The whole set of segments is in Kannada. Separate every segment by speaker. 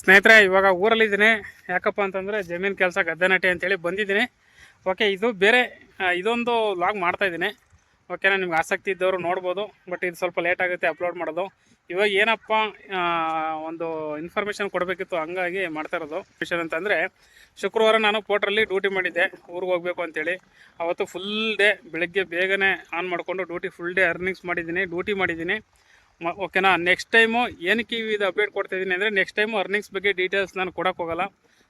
Speaker 1: ಸ್ನೇಹಿತರೆ, ಇವಾಗ ಊರಲ್ಲಿದ್ದೀನಿ ಯಾಕಪ್ಪ ಅಂತಂದರೆ ಜಮೀನು ಕೆಲಸ ಗದ್ದೆ ನಟಿ ಅಂತೇಳಿ ಬಂದಿದ್ದೀನಿ. ಓಕೆ, ಇದು ಬೇರೆ ಇದೊಂದು ಲಾಗ್ ಮಾಡ್ತಾಯಿದ್ದೀನಿ ಓಕೆನಾ, ನಿಮ್ಗೆ ಆಸಕ್ತಿ ಇದ್ದವರು ನೋಡ್ಬೋದು. ಬಟ್ ಇದು ಸ್ವಲ್ಪ ಲೇಟ್ ಆಗುತ್ತೆ ಅಪ್ಲೋಡ್ ಮಾಡೋದು. ಇವಾಗ ಏನಪ್ಪ ಒಂದು ಇನ್ಫಾರ್ಮೇಷನ್ ಕೊಡಬೇಕಿತ್ತು, ಹಂಗಾಗಿ ಮಾಡ್ತಾ ಇರೋದು. ವಿಷಯ ಅಂತಂದರೆ, ಶುಕ್ರವಾರ ನಾನು ಪೋಟ್ರಲ್ಲಿ ಡ್ಯೂಟಿ ಮಾಡಿದ್ದೆ. ಊರಿಗೆ ಹೋಗಬೇಕು ಅಂತೇಳಿ. ಅವತ್ತು ಫುಲ್ ಡೇ ಬೆಳಗ್ಗೆ ಬೇಗನೆ ಆನ್ ಮಾಡಿಕೊಂಡು ಡ್ಯೂಟಿ ಫುಲ್ ಡೇ ಅರ್ನಿಂಗ್ಸ್ ಮಾಡಿದ್ದೀನಿ ಡ್ಯೂಟಿ ಮಾಡಿದ್ದೀನಿ. ಓಕೆನಾ? ನೆಕ್ಸ್ಟ್ ಟೈಮು ಏನಕ್ಕೆ ಇದು ಅಪ್ಡೇಟ್ ಕೊಡ್ತಾ ಇದ್ದೀನಿ ಅಂದರೆ ನೆಕ್ಸ್ಟ್ ಟೈಮು ಅರ್ನಿಂಗ್ಸ್ ಬಗ್ಗೆ ಡೀಟೇಲ್ಸ್ ನಾನು ಕೊಡೋಕೆ ಹೋಗಲ್ಲ.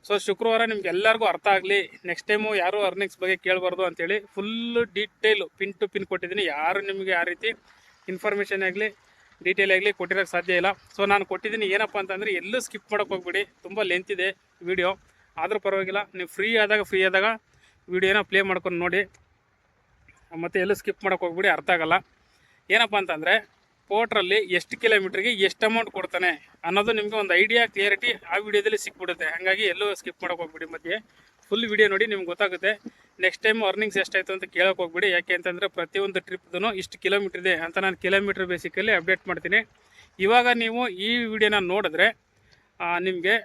Speaker 1: ಸೊ ಶುಕ್ರವಾರ ನಿಮ್ಗೆ ಎಲ್ಲರಿಗೂ ಅರ್ಥ ಆಗಲಿ. ನೆಕ್ಸ್ಟ್ ಟೈಮು ಯಾರು ಅರ್ನಿಂಗ್ಸ್ ಬಗ್ಗೆ ಕೇಳಬಾರ್ದು ಅಂತೇಳಿ full detail pin to pin ಕೊಟ್ಟಿದ್ದೀನಿ. ಯಾರು ನಿಮಗೆ ಆ ರೀತಿ ಇನ್ಫಾರ್ಮೇಷನ್ ಆಗಲಿ ಡೀಟೇಲ್ ಆಗಲಿ ಕೊಟ್ಟಿರೋಕ್ಕೆ ಸಾಧ್ಯ ಇಲ್ಲ. ಸೊ ನಾನು ಕೊಟ್ಟಿದ್ದೀನಿ ಏನಪ್ಪ ಅಂತಂದರೆ ಎಲ್ಲೂ ಸ್ಕಿಪ್ ಮಾಡೋಕೆ ಹೋಗ್ಬಿಡಿ. ತುಂಬ ಲೆಂತ್ ಇದೆ ವಿಡಿಯೋ ಆದರೂ ಪರವಾಗಿಲ್ಲ, ನೀವು ಫ್ರೀ ಆದಾಗ ಫ್ರೀ ಆದಾಗ ವೀಡಿಯೋನ ಪ್ಲೇ ಮಾಡ್ಕೊಂಡು ನೋಡಿ. ಮತ್ತು ಎಲ್ಲೂ ಸ್ಕಿಪ್ ಮಾಡೋಕೆ ಹೋಗ್ಬಿಡಿ, ಅರ್ಥ ಆಗಲ್ಲ. ಏನಪ್ಪ ಅಂತಂದರೆ ಪೋಟ್ರಲ್ಲಿ ಎಷ್ಟು ಕಿಲೋಮೀಟ್ರಿಗೆ ಎಷ್ಟು ಅಮೌಂಟ್ ಕೊಡ್ತಾನೆ ಅನ್ನೋದು ನಿಮಗೆ ಒಂದು ಐಡಿಯಾ ಕ್ಲಿಯರಿಟಿ ಆ ವಿಡಿಯೋದಲ್ಲಿ ಸಿಕ್ಬಿಡುತ್ತೆ. ಹಾಗಾಗಿ ಎಲ್ಲೂ ಸ್ಕಿಪ್ ಮಾಡೋಕೆ ಹೋಗ್ಬಿಡಿ ಮಧ್ಯೆ. ಫುಲ್ ವಿಡಿಯೋ ನೋಡಿ ನಿಮ್ಗೆ ಗೊತ್ತಾಗುತ್ತೆ. ನೆಕ್ಸ್ಟ್ ಟೈಮ್ ಅರ್ನಿಂಗ್ಸ್ ಎಷ್ಟಾಯಿತು ಅಂತ ಕೇಳೋಕೆ ಹೋಗ್ಬಿಡಿ. ಯಾಕೆ ಅಂತಂದರೆ ಪ್ರತಿಯೊಂದು ಟ್ರಿಪ್ದೂ ಇಷ್ಟು ಕಿಲೋಮೀಟ್ರ್ ಇದೆ ಅಂತ ನಾನು ಕಿಲೋಮೀಟ್ರ್ ಬೇಸಿಕಲ್ಲಿ ಅಪ್ಡೇಟ್ ಮಾಡ್ತೀನಿ. ಇವಾಗ ನೀವು ಈ ವಿಡಿಯೋನ ನೋಡಿದ್ರೆ ನಿಮಗೆ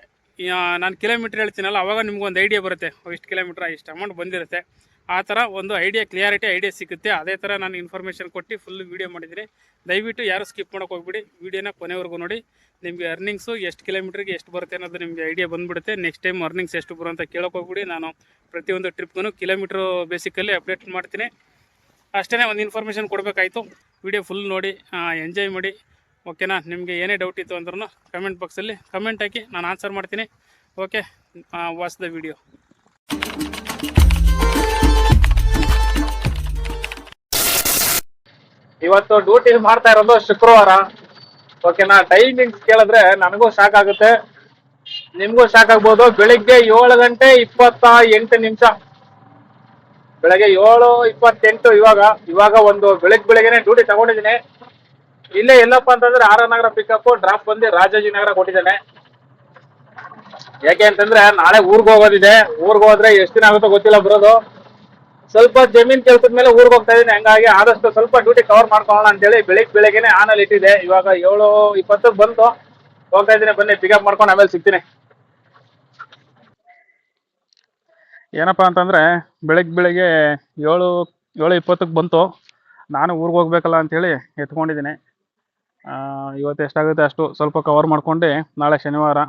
Speaker 1: ನಾನು ಕಿಲೋಮೀಟ್ರ್ ಹೇಳ್ತೀನಲ್ಲ, ಅವಾಗ ನಿಮ್ಗೊಂದು ಐಡಿಯಾ ಬರುತ್ತೆ. ಇಷ್ಟು ಕಿಲೋಮೀಟ್ರ್ ಇಷ್ಟು ಅಮೌಂಟ್ ಬಂದಿರುತ್ತೆ. ಆ ಥರ ಒಂದು ಐಡಿಯಾ, ಕ್ಲಿಯಾರಿಟಿ ಐಡಿಯಾ ಸಿಗುತ್ತೆ. ಅದೇ ಥರ ನಾನು ಇನ್ಫಾರ್ಮೇಷನ್ ಕೊಟ್ಟು ಫುಲ್ ವೀಡಿಯೋ ಮಾಡಿದ್ದೀನಿ ದಯವಿಟ್ಟು ಯಾರು ಸ್ಕಿಪ್ ಮಾಡೋಕೆ ಹೋಗ್ಬಿಡಿ. ವೀಡಿಯೋನ ಕೊನೆವರೆಗೂ ನೋಡಿ. ನಿಮಗೆ ಅರ್ನಿಂಗ್ಸು ಎಷ್ಟು ಕಿಲೋಮೀಟ್ರಿಗೆ ಎಷ್ಟು ಬರುತ್ತೆ ಅನ್ನೋದು ನಿಮಗೆ ಐಡಿಯಾ ಬಂದುಬಿಡುತ್ತೆ. ನೆಕ್ಸ್ಟ್ ಟೈಮ್ ಅರ್ನಿಂಗ್ಸ್ ಎಷ್ಟು ಬರೋ ಅಂತ ಕೇಳೋಕೆ ಹೋಗ್ಬಿಡಿ. ನಾನು ಪ್ರತಿಯೊಂದು ಟ್ರಿಪ್ಗೂ ಕಿಲೋಮೀಟ್ರ್ ಬೇಸಿಕಲ್ಲಿ ಅಪ್ಡೇಟ್ ಮಾಡ್ತೀನಿ. ಅಷ್ಟೇ ಒಂದು ಇನ್ಫಾರ್ಮೇಷನ್ ಕೊಡಬೇಕಾಯಿತು. ವಿಡಿಯೋ ಫುಲ್ ನೋಡಿ ಎಂಜಾಯ್ ಮಾಡಿ. ಓಕೆನಾ ನಿಮಗೆ ಏನೇ ಡೌಟ್ ಇತ್ತು ಅಂದ್ರೂ ಕಮೆಂಟ್ ಬಾಕ್ಸಲ್ಲಿ ಕಮೆಂಟ್ ಹಾಕಿ ನಾನು ಆನ್ಸರ್ ಮಾಡ್ತೀನಿ. ಓಕೆ ವಾಚ್ ದ ವಿಡಿಯೋ
Speaker 2: ಇವತ್ತು ಡ್ಯೂಟಿ ಮಾಡ್ತಾ ಇರೋದು ಶುಕ್ರವಾರ. ಓಕೆನಾ ಟೈಮಿಂಗ್ಸ್ ಕೇಳಿದ್ರೆ ನನಗೂ ಶಾಕ್ ಆಗುತ್ತೆ. ನಿಮ್ಗೂ ಶಾಕ್ ಆಗ್ಬೋದು. ಬೆಳಿಗ್ಗೆ ಏಳು ಗಂಟೆ ಇಪ್ಪತ್ತ ಎಂಟು ನಿಮಿಷ. ಬೆಳಗ್ಗೆ ಏಳು, ಇಪ್ಪತ್ತೆಂಟು ಇವಾಗ. ಇವಾಗ ಒಂದು ಬೆಳಗ್ಗೆ ಬೆಳಗ್ಗೆನೆ ಡ್ಯೂಟಿ ತಗೊಂಡಿದ್ದೀನಿ. ಇಲ್ಲೇ ಎಲ್ಲಪ್ಪ ಅಂತಂದ್ರೆ ಆರ್ ನಗರ ಪಿಕಪ್ ಡ್ರಾಪ್ ಬಂದು ರಾಜಾಜಿನಗರ ಕೊಟ್ಟಿದ್ದಾನೆ. ಯಾಕೆ ಅಂತಂದ್ರೆ ನಾಳೆ ಊರಿಗೆ ಹೋಗೋದಿದೆ. ಊರಿಗೆ ಹೋದ್ರೆ ಎಷ್ಟು ದಿನ ಆಗುತ್ತೋ ಗೊತ್ತಿಲ್ಲ ಬರೋದು ಸ್ವಲ್ಪ ಜಮೀನ್ ಕೆಲ್ಸದ ಮೇಲೆ ಊರಿಗೆ ಹೋಗ್ತಾ ಇದೀನಿ. ಹಂಗಾಗಿ ಆದಷ್ಟು ಸ್ವಲ್ಪ ಡ್ಯೂಟಿ ಕವರ್ ಮಾಡ್ಕೊಳ್ಳೋಣ ಅಂತೇಳಿ ಬೆಳಿಗ್ಗೆ ಬೆಳಗ್ಗೆನೆ ಆನಲ್ಲಿ ಇಟ್ಟಿದೆ ಇವಾಗ ಏಳು ಇಪ್ಪತ್ತಕ್ಕೆ ಬಂತು. ಹೋಗ್ತಾ ಇದ್ದೀನಿ ಬನ್ನಿ ಪಿಕಪ್ ಮಾಡ್ಕೊಂಡು ಆಮೇಲೆ ಸಿಗ್ತೀನಿ. ಏನಪ್ಪ ಅಂತಂದ್ರೆ ಬೆಳಗ್ಗೆ ಬೆಳಗ್ಗೆ ಏಳು ಏಳು ಇಪ್ಪತ್ತಕ್ಕೆ ಬಂತು. ನಾನು ಊರಿಗೆ ಹೋಗ್ಬೇಕಲ್ಲ ಅಂತೇಳಿ ಎತ್ಕೊಂಡಿದ್ದೀನಿ. ಇವತ್ತು ಎಷ್ಟಾಗುತ್ತೆ ಅಷ್ಟು ಸ್ವಲ್ಪ ಕವರ್ ಮಾಡ್ಕೊಂಡು ನಾಳೆ ಶನಿವಾರ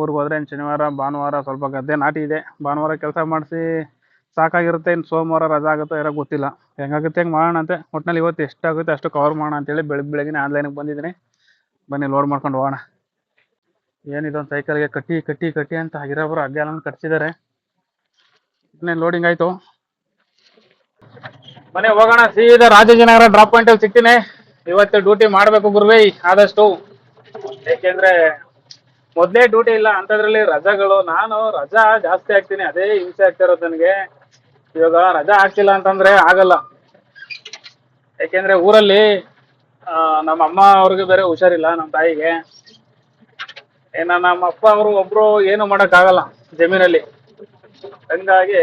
Speaker 2: ಊರಿಗೆ ಹೋದ್ರೆ ಶನಿವಾರ, ಭಾನುವಾರ ಸ್ವಲ್ಪ ಗದ್ದೆ ನಾಟಿ ಇದೆ. ಭಾನುವಾರ ಕೆಲಸ ಮಾಡಿಸಿ ಸಾಕಾಗಿರುತ್ತೆ, ಇನ್ನು ಸೋಮವಾರ ರಜಾ ಆಗುತ್ತೋ ಇರೋ ಗೊತ್ತಿಲ್ಲ. ಹೆಂಗಾಗುತ್ತೆ, ಹೆಂಗೆ ಮಾಡೋಣ ಅಂತೆ ಒಟ್ಟಿನಲ್ಲಿ ಇವತ್ತು ಎಷ್ಟಾಗುತ್ತೆ ಅಷ್ಟು ಕವರ್ ಮಾಡೋಣ ಅಂತೇಳಿ ಬೆಳಗ್ಗೆ ಬೆಳಗ್ಗೆ ಆನ್ಲೈನಿಗೆ ಬಂದಿದ್ದೀನಿ. ಬನ್ನಿ ಲೋಡ್ ಮಾಡ್ಕೊಂಡು ಹೋಗೋಣ. ಏನಿದೊಂದು ಸೈಕಲ್ಗೆ ಕಟ್ಟಿ ಕಟ್ಟಿ ಕಟ್ಟಿ ಅಂತ ಆಗಿರೋಬ್ರು ಹಗ್ಗ ಎಲ್ಲ ಕಟ್ಸಿದ್ದಾರೆ. ಇನ್ನೇನು ಲೋಡಿಂಗ್ ಆಯಿತು? ಮನೆ ಹೋಗೋಣ. ಸೀದಾ ರಾಜಾಜಿನಗರ ಡ್ರಾಪ್ ಪಾಯಿಂಟಲ್ಲಿ ಸಿಗ್ತೀನಿ. ಇವತ್ತು ಡ್ಯೂಟಿ ಮಾಡಬೇಕು ಗುರುವೇ, ಆದಷ್ಟು. ಏಕೆಂದ್ರೆ ಮೊದಲೇ ಡ್ಯೂಟಿ ಇಲ್ಲ, ಅಂಥದ್ರಲ್ಲಿ ರಜಾಗಳು. ನಾನು ರಜಾ ಜಾಸ್ತಿ ಆಗ್ತೀನಿ ಅದೇ ಹಿಂಸೆ ಆಗ್ತಾ ಇರೋದು ನನಗೆ. ಇವಾಗ ರಜಾ ಹಾಕ್ತಿಲ್ಲ ಅಂತಂದ್ರೆ ಆಗಲ್ಲ. ಯಾಕೆಂದ್ರೆ ಊರಲ್ಲಿ ನಮ್ಮ ಅಮ್ಮ ಅವ್ರಿಗೆ ಬೇರೆ ಹುಷಾರಿಲ್ಲ, ನಮ್ಮ ತಾಯಿಗೆ. ಏನ ನಮ್ಮ ಅಪ್ಪ ಅವರು ಒಬ್ರು ಏನು ಆಗಲ್ಲ ಜಮೀನಲ್ಲಿ. ಹಂಗಾಗಿ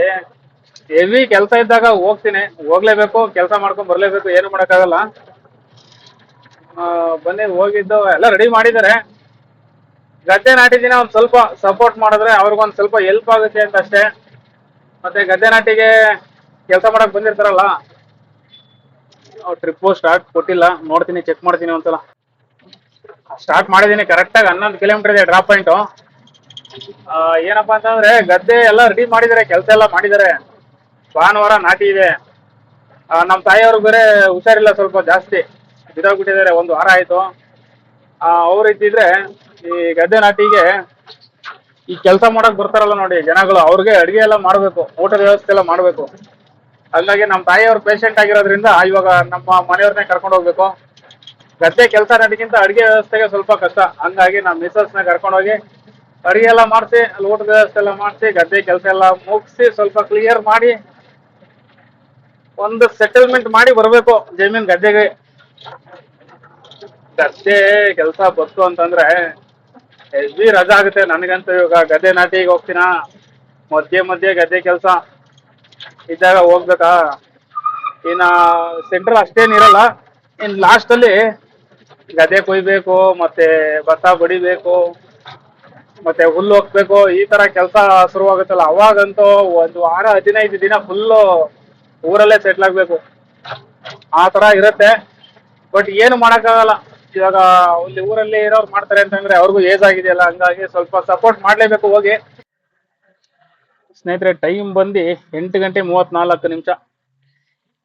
Speaker 2: ಹೆವಿ ಕೆಲಸ ಇದ್ದಾಗ ಹೋಗ್ತೀನಿ. ಹೋಗ್ಲೇಬೇಕು, ಕೆಲಸ ಮಾಡ್ಕೊಂಡ್ ಬರ್ಲೇಬೇಕು, ಏನು ಮಾಡಕ್ಕಾಗಲ್ಲ ಆಗಲ್ಲ. ಬನ್ನಿ, ಹೋಗಿದ್ದು ಎಲ್ಲ ರೆಡಿ ಮಾಡಿದ್ದಾರೆ. ಗದ್ದೆ ನಾಟಿದಿನ ಒಂದ್ ಸ್ವಲ್ಪ ಸಪೋರ್ಟ್ ಮಾಡಿದ್ರೆ ಅವ್ರಿಗೊಂದ್ ಸ್ವಲ್ಪ ಹೆಲ್ಪ್ ಆಗುತ್ತೆ ಅಂತ ಅಷ್ಟೇ. ಮತ್ತೆ ಗದ್ದೆ ನಾಟಿಗೆ ಕೆಲಸ ಮಾಡಕ್ ಬಂದಿರ್ತಾರಲ್ಲ ಟ್ರಿಪ್ಪು ಸ್ಟಾರ್ಟ್ ಕೊಟ್ಟಿಲ್ಲ. ನೋಡ್ತೀನಿ ಚೆಕ್ ಮಾಡ್ತೀನಿ ಒಂದ್ಸಲ. ಸ್ಟಾರ್ಟ್ ಮಾಡಿದ್ದೀನಿ ಕರೆಕ್ಟಾಗಿ ಹನ್ನೊಂದು ಕಿಲೋಮೀಟರ್ ಇದೆ ಡ್ರಾಪ್ ಪಾಯಿಂಟು ಏನಪ್ಪಾ ಅಂತಂದ್ರೆ ಗದ್ದೆ ಎಲ್ಲ ರೆಡಿ ಮಾಡಿದ್ದಾರೆ ಕೆಲಸ ಎಲ್ಲ ಮಾಡಿದ್ದಾರೆ ಭಾನುವಾರ ನಾಟಿ ಇದೆ. ನಮ್ಮ ತಾಯಿಯವ್ರಿಗೆ ಬೇರೆ ಹುಷಾರಿಲ್ಲ ಸ್ವಲ್ಪ ಜಾಸ್ತಿ. ಬಿದ್ದೋಗ್ಬಿಟ್ಟಿದ್ದಾರೆ, ಒಂದು ವಾರ ಆಯ್ತು. ಅವ್ರು ಇದ್ದಿದ್ರೆ ಈ ಗದ್ದೆ ನಾಟಿಗೆ ಈ ಕೆಲಸ ಮಾಡಕ್ ಬರ್ತಾರಲ್ಲ ನೋಡಿ ಜನಗಳು, ಅವ್ರಿಗೆ ಅಡಿಗೆ ಎಲ್ಲ ಮಾಡಬೇಕು, ಊಟದ ವ್ಯವಸ್ಥೆ ಎಲ್ಲ ಮಾಡಬೇಕು. ಹಂಗಾಗಿ ನಮ್ಮ ತಾಯಿಯವ್ರ ಪೇಷಂಟ್ ಆಗಿರೋದ್ರಿಂದ ಇವಾಗ ನಮ್ಮ ಮನೆಯವ್ರನ್ನೇ ಕರ್ಕೊಂಡು ಹೋಗ್ಬೇಕು. ಗದ್ದೆ ಕೆಲಸ ನಡಿಗಿಂತ ಅಡಿಗೆ ವ್ಯವಸ್ಥೆಗೆ ಸ್ವಲ್ಪ ಕಷ್ಟ. ಹಂಗಾಗಿ ನಮ್ಮ ಮಿಸಸ್ನ ಕರ್ಕೊಂಡು ಹೋಗಿ ಅಡಿಗೆ ಎಲ್ಲ ಮಾಡಿಸಿ, ಅಲ್ಲಿ ಊಟದ ವ್ಯವಸ್ಥೆ ಎಲ್ಲ ಮಾಡಿಸಿ, ಗದ್ದೆ ಕೆಲಸ ಎಲ್ಲ ಮುಗಿಸಿ ಸ್ವಲ್ಪ ಕ್ಲಿಯರ್ ಮಾಡಿ, ಒಂದು ಸೆಟಲ್ಮೆಂಟ್ ಮಾಡಿ ಬರಬೇಕು ಜಮೀನ್ ಗದ್ದೆಗೆ. ಗದ್ದೆ ಕೆಲಸ ಬಂತು ಅಂತಂದ್ರೆ ಹೆವಿ ರಜಾ ಆಗುತ್ತೆ? ನನಗಂತೂ ಇವಾಗ ಗದ್ದೆ ನಾಟಿಗೆ ಹೋಗ್ತೀನ? ಮಧ್ಯೆ ಮಧ್ಯೆ ಗದ್ದೆ ಕೆಲಸ. ಇದ್ದಾಗ ಹೋಗ್ಬೇಕಾ? ಇನ್ನ ಸೆಂಟ್ರಲ್ ಅಷ್ಟೇನಿರಲ್ಲ ಲಾಸ್ಟ್ ಅಲ್ಲಿ ಗದ್ದೆ ಕೊಯ್ಬೇಕು, ಮತ್ತೆ ಭತ್ತ ಬಡಿಬೇಕು, ಮತ್ತೆ ಹುಲ್ಲು ಹೋಗ್ಬೇಕು ಈ ತರ ಕೆಲಸ ಶುರುವಾಗುತ್ತಲ್ಲ. ಅವಾಗಂತೂ ಒಂದು ವಾರ, ಹದಿನೈದು ದಿನ ಫುಲ್ಲು ಊರಲ್ಲೇ ಸೆಟ್ಲ್ ಆಗ್ಬೇಕು. ಆ ತರ ಇರುತ್ತೆ. ಬಟ್ ಏನು ಮಾಡಕ್ಕಾಗಲ್ಲ. ಇವಾಗ ಒಂದು ಊರಲ್ಲಿ ಇರೋರು ಮಾಡ್ತಾರೆ ಅಂತಂದ್ರೆ ಅವ್ರಿಗೂ ಏಜ್ ಆಗಿದೆಯಲ್ಲ, ಹಂಗಾಗಿ ಸ್ವಲ್ಪ ಸಪೋರ್ಟ್ ಮಾಡ್ಲೇಬೇಕು ಹೋಗಿ. ಸ್ನೇಹಿತರೆ ಟೈಮ್ ಬಂದು ಎಂಟು ಗಂಟೆ ಮೂವತ್ನಾಲ್ಕು ನಿಮಿಷ.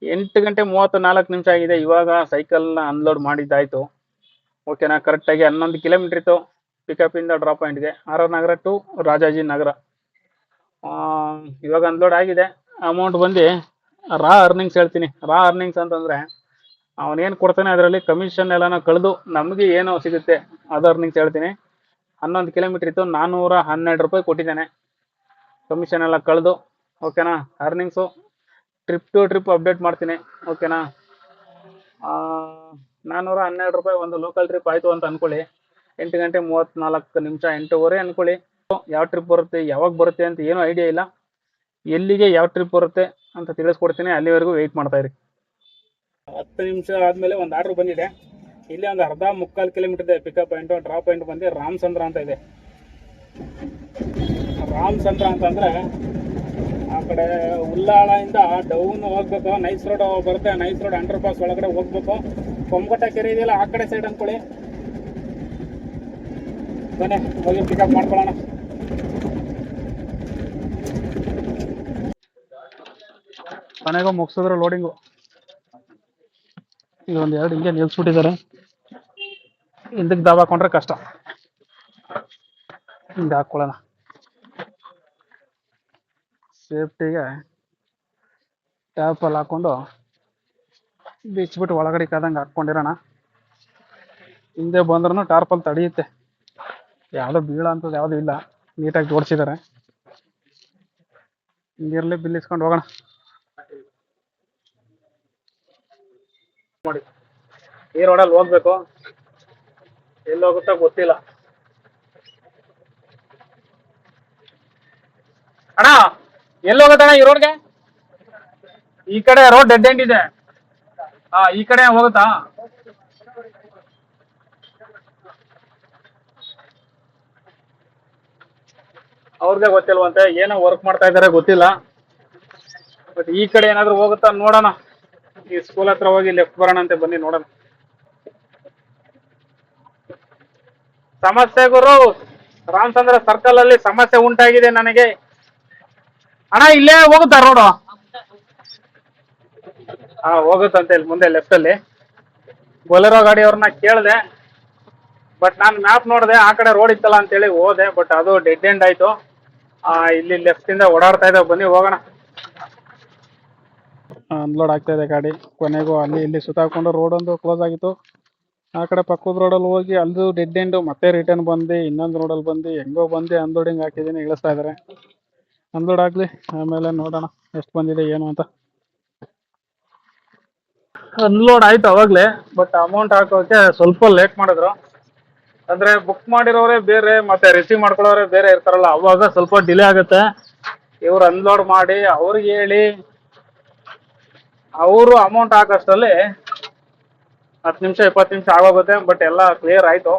Speaker 2: ಎಂಟು ಗಂಟೆ ಮೂವತ್ತು ನಾಲ್ಕು ನಿಮಿಷ ಆಗಿದೆ. ಇವಾಗ ಸೈಕಲ್ನ ಅನ್ಲೋಡ್ ಮಾಡಿದ್ದಾಯ್ತು. ಓಕೆನಾ ಕರೆಕ್ಟಾಗಿ ಹನ್ನೊಂದು ಕಿಲೋಮೀಟರ್ ಇತ್ತು. ಪಿಕಪ್ ಇಂದ drop ಪಾಯಿಂಟ್ಗೆ R R Nagar to Rajaji Nagar. ಇವಾಗ ಅನ್ಲೋಡ್ ಆಗಿದೆ. ಅಮೌಂಟ್ ಬಂದು ರಾ ಅರ್ನಿಂಗ್ಸ್ ಹೇಳ್ತೀನಿ. ರಾ ಅರ್ನಿಂಗ್ಸ್ ಅಂತಂದ್ರೆ ಅವನೇನು ಕೊಡ್ತಾನೆ ಅದರಲ್ಲಿ ಕಮಿಷನ್ ಎಲ್ಲಾನು ಕಳೆದು ನಮಗೆ ಏನೋ ಸಿಗುತ್ತೆ. ಅದು ಅರ್ನಿಂಗ್ಸ್ ಹೇಳ್ತೀನಿ. ಹನ್ನೊಂದು ಕಿಲೋಮೀಟರ್ ಇತ್ತು ನಾನ್ನೂರ ಹನ್ನೆರಡು ರೂಪಾಯಿ ಕೊಟ್ಟಿದ್ದಾನೆ. ಕಮಿಷನ್ ಎಲ್ಲ ಕಳೆದು ಓಕೆನಾ earnings trip to trip update ಮಾಡ್ತೀನಿ ಓಕೆನಾ ನಾನ್ನೂರ ಹನ್ನೆರಡು ರೂಪಾಯಿ ಒಂದು ಲೋಕಲ್ ಟ್ರಿಪ್ ಆಯಿತು ಅಂತ ಅನ್ಕೊಳ್ಳಿ. ಎಂಟು ಗಂಟೆ ಮೂವತ್ತ್ನಾಲ್ಕು ನಿಮಿಷ, ಎಂಟೂವರೆ ಅನ್ಕೊಳ್ಳಿ. ಯಾವ ಟ್ರಿಪ್ ಬರುತ್ತೆ, ಯಾವಾಗ ಬರುತ್ತೆ ಅಂತ ಏನೂ ಐಡಿಯಾ ಇಲ್ಲ. ಎಲ್ಲಿಗೆ ಯಾವ ಟ್ರಿಪ್ ಬರುತ್ತೆ ಅಂತ ತಿಳಿಸ್ಕೊಡ್ತೀನಿ. ಅಲ್ಲಿವರೆಗೂ ವೆಯ್ಟ್ ಮಾಡ್ತಾ ಇರಿ. ಹತ್ತು ನಿಮಿಷ ಆದಮೇಲೆ ಒಂದು ಆರ್ಡ್ರ್ ಬಂದಿದೆ. ಇಲ್ಲಿ ಒಂದು ಅರ್ಧ ಮುಕ್ಕಾಲು ಕಿಲೋಮೀಟರ್ ಇದೆ. ಪಿಕಪ್ ಪಾಯಿಂಟು ಡ್ರಾಪ್ ಪಾಯಿಂಟ್ ಬಂದು ರಾಮಚಂದ್ರ ಅಂತ ಇದೆ. ರಾಮಚಂದ್ರ ಅಂತಂದ್ರೆ ಆ ಕಡೆ ಉಲ್ಲಾಳದಿಂದ ಡೌನ್ ಹೋಗ್ಬೇಕು. ನೈಸ್ ರೋಡ್ ಬರುತ್ತೆ. ನೈಸ್ ರೋಡ್ ಅಂಡರ್ ಪಾಸ್ ಒಳಗಡೆ ಹೋಗ್ಬೇಕು. ಕೊಂಬಟ ಕೆರೆ ಇದೆಯಲ್ಲ ಆ ಕಡೆ ಸೈಡ್ ಅಂದ್ಕೊಳ್ಳಿ ಬನ್ನಿ, ಹೋಗಿ ಪಿಕಪ್ ಮಾಡ್ಕೊಳ್ಳೋಣ. ಮನೆಗೂ ಮುಗಿಸಿದ್ರು ಲೋಡಿಂಗು ಒಂದ್ ಎರಡು ಹಿಂಗೆ ನಿಲ್ಸ್ಬಿಟ್ಟಿದ್ದಾರೆ ಹಿಂದಕ್ಕೆ ದಾಬ್ ಹಾಕೊಂಡ್ರೆ ಕಷ್ಟ. ಹಿಂಗೆ ಹಾಕೊಳ್ಳೋಣ. ಸೇಫ್ಟಿಗೆ ಟ್ಯಾಪಲ್ಲಿ ಹಾಕೊಂಡು ಬಿಚ್ಬಿಟ್ಟು ಒಳಗಡೆ ಕಾದಂಗೆ ಹಾಕ್ಕೊಂಡಿರೋಣ ಹಿಂದೆ ಬಂದ್ರೂ ಟಾರ್ಪಲ್ ತಡೆಯುತ್ತೆ. ಯಾವುದೋ ಬೀಳ ಅಂತದ್ದು ಯಾವುದೂ ಇಲ್ಲ. ನೀಟಾಗಿ ಜೋಡಿಸಿದ್ದಾರೆ. ಹಿಂಗಿರಲಿ ಬಿಲ್ಲಿಸ್ಕೊಂಡು ಹೋಗೋಣ. ನೋಡಿ. ಈ ರೋಡಲ್ಲಿ ಹೋಗ್ಬೇಕು. ಎಲ್ಲಿ ಹೋಗುತ್ತೋ ಗೊತ್ತಿಲ್ಲ. ಅಣ್ಣ, ಎಲ್ಲಿ ಹೋಗುತ್ತಣ್ಣ ಈ ರೋಡ್ಗೆ ಈ ಕಡೆ ರೋಡ್ ಡೆಡ್ ಎಂಡ್ ಇದೆ. ಹಾ ಈ ಕಡೆ ಹೋಗುತ್ತಾ? ಅವ್ರಿಗೆ ಗೊತ್ತಿಲ್ವಂತೆ, ಏನೋ ವರ್ಕ್ ಮಾಡ್ತಾ ಇದಾರೆ ಗೊತ್ತಿಲ್ಲ. ಬಟ್ ಈ ಕಡೆ ಏನಾದ್ರು ಹೋಗುತ್ತಾ ನೋಡೋಣ. ಈ ಸ್ಕೂಲ್ ಹತ್ರ ಹೋಗಿ ಲೆಫ್ಟ್ ಬರೋಣ ಅಂತ ಬನ್ನಿ ನೋಡೋಣ. ಸಮಸ್ಯೆ ಗುರು, ರಾಮಚಂದ್ರ ಸರ್ಕಲ್ ಅಲ್ಲಿ ಸಮಸ್ಯೆ ಉಂಟಾಗಿದೆ ನನಗೆ. ಅಣ್ಣ, ಇಲ್ಲೇ ಹೋಗುತ್ತಾ ನೋಡು ಹಾ ಹೋಗುತ್ತಂತೆ ಇಲ್ಲಿ ಮುಂದೆ ಲೆಫ್ಟ್ ಅಲ್ಲಿ. ಬೊಲೆರೋ ಗಾಡಿಯವ್ರನ್ನ ಕೇಳಿದೆ. ಬಟ್ ನಾನು ಮ್ಯಾಪ್ ನೋಡಿದೆ, ಆ ಕಡೆ ರೋಡ್ ಇತ್ತಲ್ಲ ಅಂತೇಳಿ ಹೋದೆ ಬಟ್ ಅದು ಡೆಡ್ ಎಂಡ್ ಆಯ್ತು. ಇಲ್ಲಿ ಲೆಫ್ಟ್ ಇಂದ ಓಡಾಡ್ತಾ ಇದ್ದಾವೆ ಬನ್ನಿ ಹೋಗೋಣ. ಅನ್ಲೋಡ್ ಆಗ್ತಾ ಇದೆ ಗಾಡಿ. ಕೊನೆಗೂ ಅಲ್ಲಿ ಇಲ್ಲಿ ಸುತ್ತಾಕೊಂಡು ರೋಡ್ ಒಂದು ಕ್ಲೋಸ್ ಆಗಿತ್ತು. ಆ ಕಡೆ ಪಕ್ಕದ ರೋಡಲ್ಲಿ ಹೋಗಿ ಅಲ್ಲೂ ಡೆಡ್ ಎಂಡ್ ಮತ್ತೆ ರಿಟರ್ನ್ ಬಂದು, ಇನ್ನೊಂದು ರೋಡಲ್ಲಿ ಬಂದು, ಹೆಂಗೋ ಬಂದು ಅನ್ಲೋಡಿಂಗ್ ಹಾಕಿದ್ದೀನಿ, ಇಳಿಸ್ತಾ ಇದ್ದಾರೆ ಅನ್ಲೋಡ್ ಆಗಲಿ, ಆಮೇಲೆ ನೋಡೋಣ ಎಷ್ಟು ಬಂದಿದೆ, ಏನು ಅಂತ. ಅನ್ಲೋಡ್ ಆಯ್ತು ಅವಾಗಲೇ ಬಟ್ ಅಮೌಂಟ್ ಹಾಕೋಕೆ ಸ್ವಲ್ಪ ಲೇಟ್ ಮಾಡಿದ್ರು. ಅಂದ್ರೆ ಬುಕ್ ಮಾಡಿರೋರೇ ಬೇರೆ, ಮತ್ತೆ ರಿಸೀವ್ ಮಾಡ್ಕೊಳ್ಳೋರೇ ಬೇರೆ ಇರ್ತಾರಲ್ಲ, ಅವಾಗ ಸ್ವಲ್ಪ ಡಿಲೇ ಆಗುತ್ತೆ. ಇವ್ರು ಅನ್ಲೋಡ್ ಮಾಡಿ, ಅವ್ರಿಗೆ ಹೇಳಿ ಅವರು ಅಮೌಂಟ್ ಹಾಕೋಷ್ಟರಲ್ಲಿ ಹತ್ತು ನಿಮಿಷ, ಇಪ್ಪತ್ತು ನಿಮಿಷ ಆಗೋಗುತ್ತೆ ಬಟ್ ಎಲ್ಲ ಕ್ಲಿಯರ್ ಆಯ್ತು.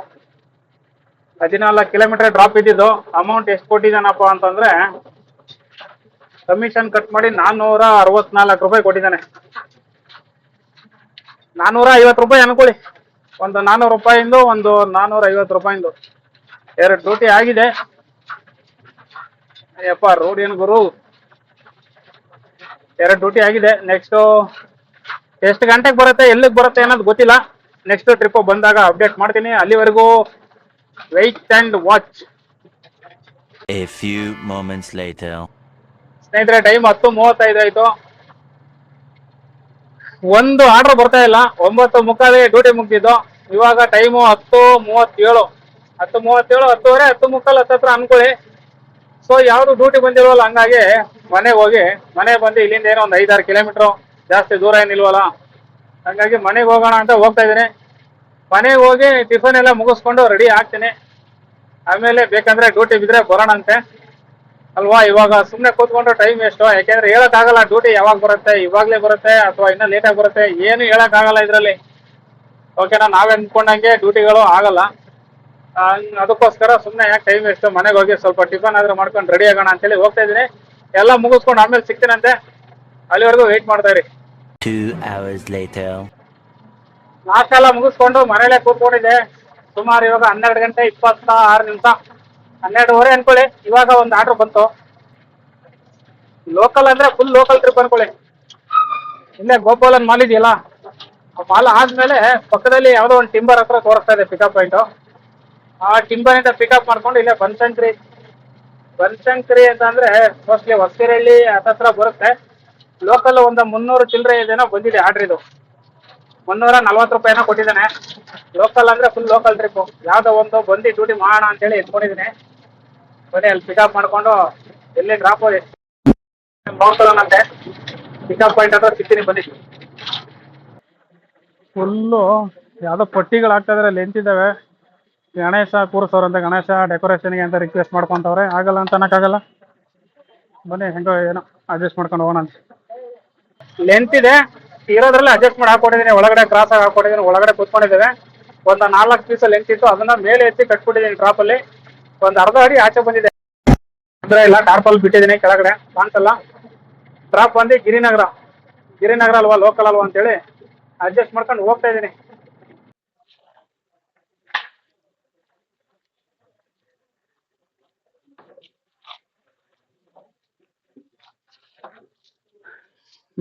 Speaker 2: ಹದಿನಾಲ್ಕು ಕಿಲೋಮೀಟರ್ ಡ್ರಾಪ್ ಇದ್ದಿದ್ದು. ಅಮೌಂಟ್ ಎಷ್ಟು ಕೊಟ್ಟಿದ್ದಾನಪ್ಪ ಅಂತಂದ್ರೆ ಕಮಿಷನ್ ಕಟ್ ಮಾಡಿ ನಾನ್ನೂರ ಅರವತ್ನಾಲ್ಕು ರೂಪಾಯಿ ಕೊಟ್ಟಿದ್ದಾನೆ. ನಾನ್ನೂರ ಐವತ್ತು ರೂಪಾಯಿ ಅನ್ಕೊಳ್ಳಿ. ಒಂದು ನಾನ್ನೂರು ರೂಪಾಯಿಂದು ಒಂದು ನಾನ್ನೂರ ಐವತ್ತು ರೂಪಾಯಿಂದು. ಎರಡು ಡ್ಯೂಟಿ ಆಗಿದೆ. ಅಯ್ಯಪ್ಪ ರೋಡ್ ಏನು ಗುರು? ಎರಡು ಡ್ಯೂಟಿ ಆಗಿದೆ. ನೆಕ್ಸ್ಟು ಎಷ್ಟು ಗಂಟೆಗೆ ಬರುತ್ತೆ ಎಲ್ಲಿಗೆ ಬರುತ್ತೆ ಅನ್ನೋದು ಗೊತ್ತಿಲ್ಲ. ನೆಕ್ಸ್ಟ್ ಟ್ರಿಪ್ ಬಂದಾಗ ಅಪ್ಡೇಟ್ ಮಾಡ್ತೀನಿ. ಅಲ್ಲಿವರೆಗೂ wait and watch
Speaker 3: a few moments later.
Speaker 2: ಸ್ನೇಹಿತರೆ ಟೈಮ್ ಹತ್ತು ಮೂವತ್ತೈದು ಆಯಿತು. ಒಂದು ಆರ್ಡರ್ ಬರ್ತಾ ಇಲ್ಲ. ಒಂಬತ್ತು ಮುಕ್ಕಾಲಿಗೆ ಡ್ಯೂಟಿ ಮುಗ್ದಿದ್ದು. ಇವಾಗ ಟೈಮು ಹತ್ತು ಮೂವತ್ತೇಳು. ಹತ್ತು ಮೂವತ್ತೇಳು ಹತ್ತುವರೆ ಹತ್ತು ಮುಕ್ಕಾಲು ಹತ್ತತ್ರ ಅನ್ಕೊಳ್ಳಿ. ಸೊ ಯಾವ್ದು ಡ್ಯೂಟಿ ಬಂದಿರೋಲ್ಲ, ಹಂಗಾಗಿ ಮನೆಗೆ ಹೋಗಿ ಮನೆಗೆ ಬಂದು ಇಲ್ಲಿಂದ ಏನೋ ಒಂದು ಐದಾರು ಕಿಲೋಮೀಟ್ರು ಜಾಸ್ತಿ ದೂರ ಏನಿಲ್ವಲ್ಲ, ಹಂಗಾಗಿ ಮನೆಗೆ ಹೋಗೋಣ ಅಂತ ಹೋಗ್ತಾ ಇದ್ದೀನಿ. ಮನೆಗೆ ಹೋಗಿ ಟಿಫನ್ ಎಲ್ಲ ಮುಗಿಸ್ಕೊಂಡು ರೆಡಿ ಆಗ್ತೀನಿ. ಆಮೇಲೆ ಬೇಕಂದ್ರೆ ಡ್ಯೂಟಿ ಬಿದ್ರೆ ಬರೋಣಂತೆ. ಅಲ್ವಾ, ಇವಾಗ ಸುಮ್ಮನೆ ಕೂತ್ಕೊಂಡ್ರೆ ಟೈಮ್ ಎಷ್ಟು ಯಾಕೆಂದ್ರೆ ಹೇಳೋಕ್ಕಾಗಲ್ಲ ಡ್ಯೂಟಿ ಯಾವಾಗ ಬರುತ್ತೆ, ಇವಾಗಲೇ ಬರುತ್ತೆ, ಅಥವಾ ಇನ್ನೂ ಲೇಟಾಗಿ ಬರುತ್ತೆ, ಏನು ಹೇಳೋಕ್ಕಾಗಲ್ಲ ಇದರಲ್ಲಿ. ಓಕೆನಾ ನಾವೇ ಅಂದ್ಕೊಂಡಂಗೆ ಡ್ಯೂಟಿಗಳು ಆಗಲ್ಲ. ಅದಕ್ಕೋಸ್ಕರ ಸುಮ್ಮನೆ ಯಾಕೆ ಟೈಮ್ ಎಷ್ಟು ಮನೆಗೆ ಹೋಗಿ ಸ್ವಲ್ಪ ಟಿಫನ್ ಆದ್ರೂ ಮಾಡ್ಕೊಂಡು ರೆಡಿ ಆಗೋಣ ಅಂತೇಳಿ ಹೋಗ್ತಾ ಇದ್ದೀನಿ. ಎಲ್ಲ ಮುಗಿಸ್ಕೊಂಡು ಆಮೇಲೆ ಸಿಗ್ತೀನಂತೆ. ಅಲ್ಲಿವರೆಗೂ ವೆಯ್ಟ್ ಮಾಡ್ತಾ ಇರಿ. ಲಾಸ್ಟ್ ಎಲ್ಲ ಮುಗಿಸ್ಕೊಂಡು ಮನೇಲೆ ಕೂತ್ಕೊಂಡಿದ್ದೆ. ಸುಮಾರು ಇವಾಗ ಹನ್ನೆರಡು ಗಂಟೆ ಇಪ್ಪತ್ತ ಆರು ನಿಮಿಷ. ಹನ್ನೆರಡುವರೆ ಅನ್ಕೊಳ್ಳಿ. ಇವಾಗ ಒಂದು ಆರ್ಡರ್ ಬಂತು. ಲೋಕಲ್ ಅಂದ್ರೆ ಫುಲ್ ಲೋಕಲ್ ಟ್ರಿಪ್ ಅನ್ಕೊಳ್ಳಿ. ಇಲ್ಲೇ ಗೋಪಾಲನ್ ಮಾಲ್ ಇದೆಯಲ್ಲ? ಆ ಮಾಲ್ ಆದ್ಮೇಲೆ ಪಕ್ಕದಲ್ಲಿ ಯಾವುದೋ ಒಂದು ಟಿಂಬರ್ ಹತ್ರ ತೋರಿಸ್ತಾ ಇದೆ ಪಿಕಪ್ ಪಾಯಿಂಟ್ ಆ ಟಿಂಬರ್ ಇಂದ ಪಿಕಪ್ ಮಾಡ್ಕೊಂಡು ಇಲ್ಲೇ ಬನಶಂಕರಿ. ಬನಶಂಕರಿ ಅಂತ ಅಂದ್ರೆ ಮೋಸ್ಟ್ಲಿ ಹೊಸಕೆರಳ್ಳಿ ಹತ್ರ ಬರುತ್ತೆ. ಲೋಕಲ್ ಒಂದು ಮುನ್ನೂರು ಚಿಲ್ಲರೆ ಇದೇನೋ ಬಂದಿದೆ ಆರ್ಡ್ರ್ ಇದು. ಮುನ್ನೂರ ನಲ್ವತ್ತು ರೂಪಾಯಿನ ಕೊಟ್ಟಿದ್ದಾನೆ. ಲೋಕಲ್ ಅಂದ್ರೆ ಫುಲ್ ಲೋಕಲ್ ಟ್ರಿಪ್ ಯಾವ್ದೋ ಒಂದು ಬಂದು ಡ್ಯೂಟಿ ಮಾಡೋಣ ಅಂತೇಳಿ ಎತ್ಕೊಂಡಿದ್ದೀನಿ. ಬನ್ನಿ, ಅಲ್ಲಿ ಪಿಕಪ್ ಮಾಡ್ಕೊಂಡು ಎಲ್ಲಿ ಡ್ರಾಪ್ ನೋಡ್ಕೊಳ್ಳೋಣಂತೆ. ಪಿಕಪ್ ಪಾಯಿಂಟ್ ಹತ್ರ ಸಿಗ್ತೀನಿ, ಬನ್ನಿ. ಫುಲ್ಲು ಯಾವುದೋ ಪಟ್ಟಿಗಳು ಆಗ್ತಾ ಇದಾರೆ ಲೆಂತ್ ಇದ್ದಾವೆ ಗಣೇಶ ಕೂರಿಸೋರಂತೆ ಗಣೇಶ ಡೆಕೋರೇಷನ್ಗೆ ಅಂತ ರಿಕ್ವೆಸ್ಟ್ ಮಾಡ್ಕೊಂತವ್ರೆ. ಆಗಲ್ಲ ಅಂತ ಅನ್ನಕ್ಕಾಗಲ್ಲ ಬನ್ನಿ, ಹೆಂಗೋ ಏನೋ ಅಡ್ಜಸ್ಟ್ ಮಾಡ್ಕೊಂಡು ಹೋಗೋಣ ಅಂತ. ಲೆಂತ್ ಇದೆ. ಇರೋದ್ರಲ್ಲಿ ಅಡ್ಜಸ್ಟ್ ಮಾಡಿ ಹಾಕೊಂಡಿದ್ದೀನಿ ಒಳಗಡೆ ಕ್ರಾಸ್ ಆಗಿ ಹಾಕೊಂಡಿದ್ದೀನಿ ಒಳಗಡೆ ಕೂತ್ಕೊಂಡಿದ್ದೇವೆ. ಒಂದು ನಾಲ್ಕು ಪೀಸ್ ಲೆಂತ್ ಇತ್ತು. ಅದನ್ನ ಮೇಲೆ ಎತ್ತಿ ಕಟ್ಬಿಟ್ಟಿದ್ದೀನಿ ಟ್ರಾಪಲ್ಲಿ ಒಂದು ಅರ್ಧ ಅಡಿ ಆಚೆ ಬಂದಿದೆ. ಇಲ್ಲ ಟಾರ್ಪಲ್ ಬಿಟ್ಟಿದ್ದೀನಿ ಕೆಳಗಡೆ. ಕಾಣಿಸಲ್ಲ ಟ್ರಾಪ್ ಬಂದು ಗಿರಿನಗರ. ಗಿರಿನಗರ ಅಲ್ವಾ ಲೋಕಲ್ ಅಲ್ವಾ ಅಂತೇಳಿ ಅಡ್ಜಸ್ಟ್ ಮಾಡ್ಕೊಂಡು ಹೋಗ್ತಾ ಇದ್ದೀನಿ.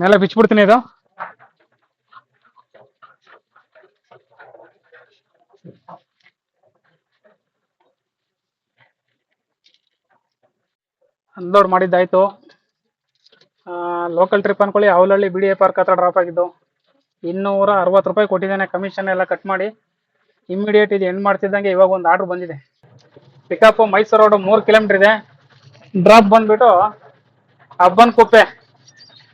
Speaker 2: ಮೇಲೆ ಬಿಚ್ಚಿಬಿಡ್ತೀನಿ ಇದು. ಅನ್ಲೋಡ್ ಮಾಡಿದ್ದಾಯ್ತು. ಲೋಕಲ್ ಟ್ರಿಪ್ ಅನ್ಕೊಳ್ಳಿ Avalahalli B D A park ಹತ್ರ ಡ್ರಾಪ್ ಆಗಿದ್ದು. ಇನ್ನೂರ ಅರವತ್ತು ರೂಪಾಯಿ ಕೊಟ್ಟಿದ್ದೇನೆ ಕಮಿಷನ್ ಎಲ್ಲ ಕಟ್ ಮಾಡಿ. ಇಮಿಡಿಯೇಟ್ ಇದು ಎಂಡ್ ಮಾಡ್ತಿದ್ದಂಗೆ ಇವಾಗ ಒಂದು ಆರ್ಡ್ರ್ ಬಂದಿದೆ. ಪಿಕಪ್ ಮೈಸೂರು ರೋಡ್ ಮೂರು ಕಿಲೋಮೀಟರ್ ಇದೆ. ಡ್ರಾಪ್ ಬಂದ್ಬಿಟ್ಟು ಅಬ್ಬನ್ ಕುಪ್ಪೆ.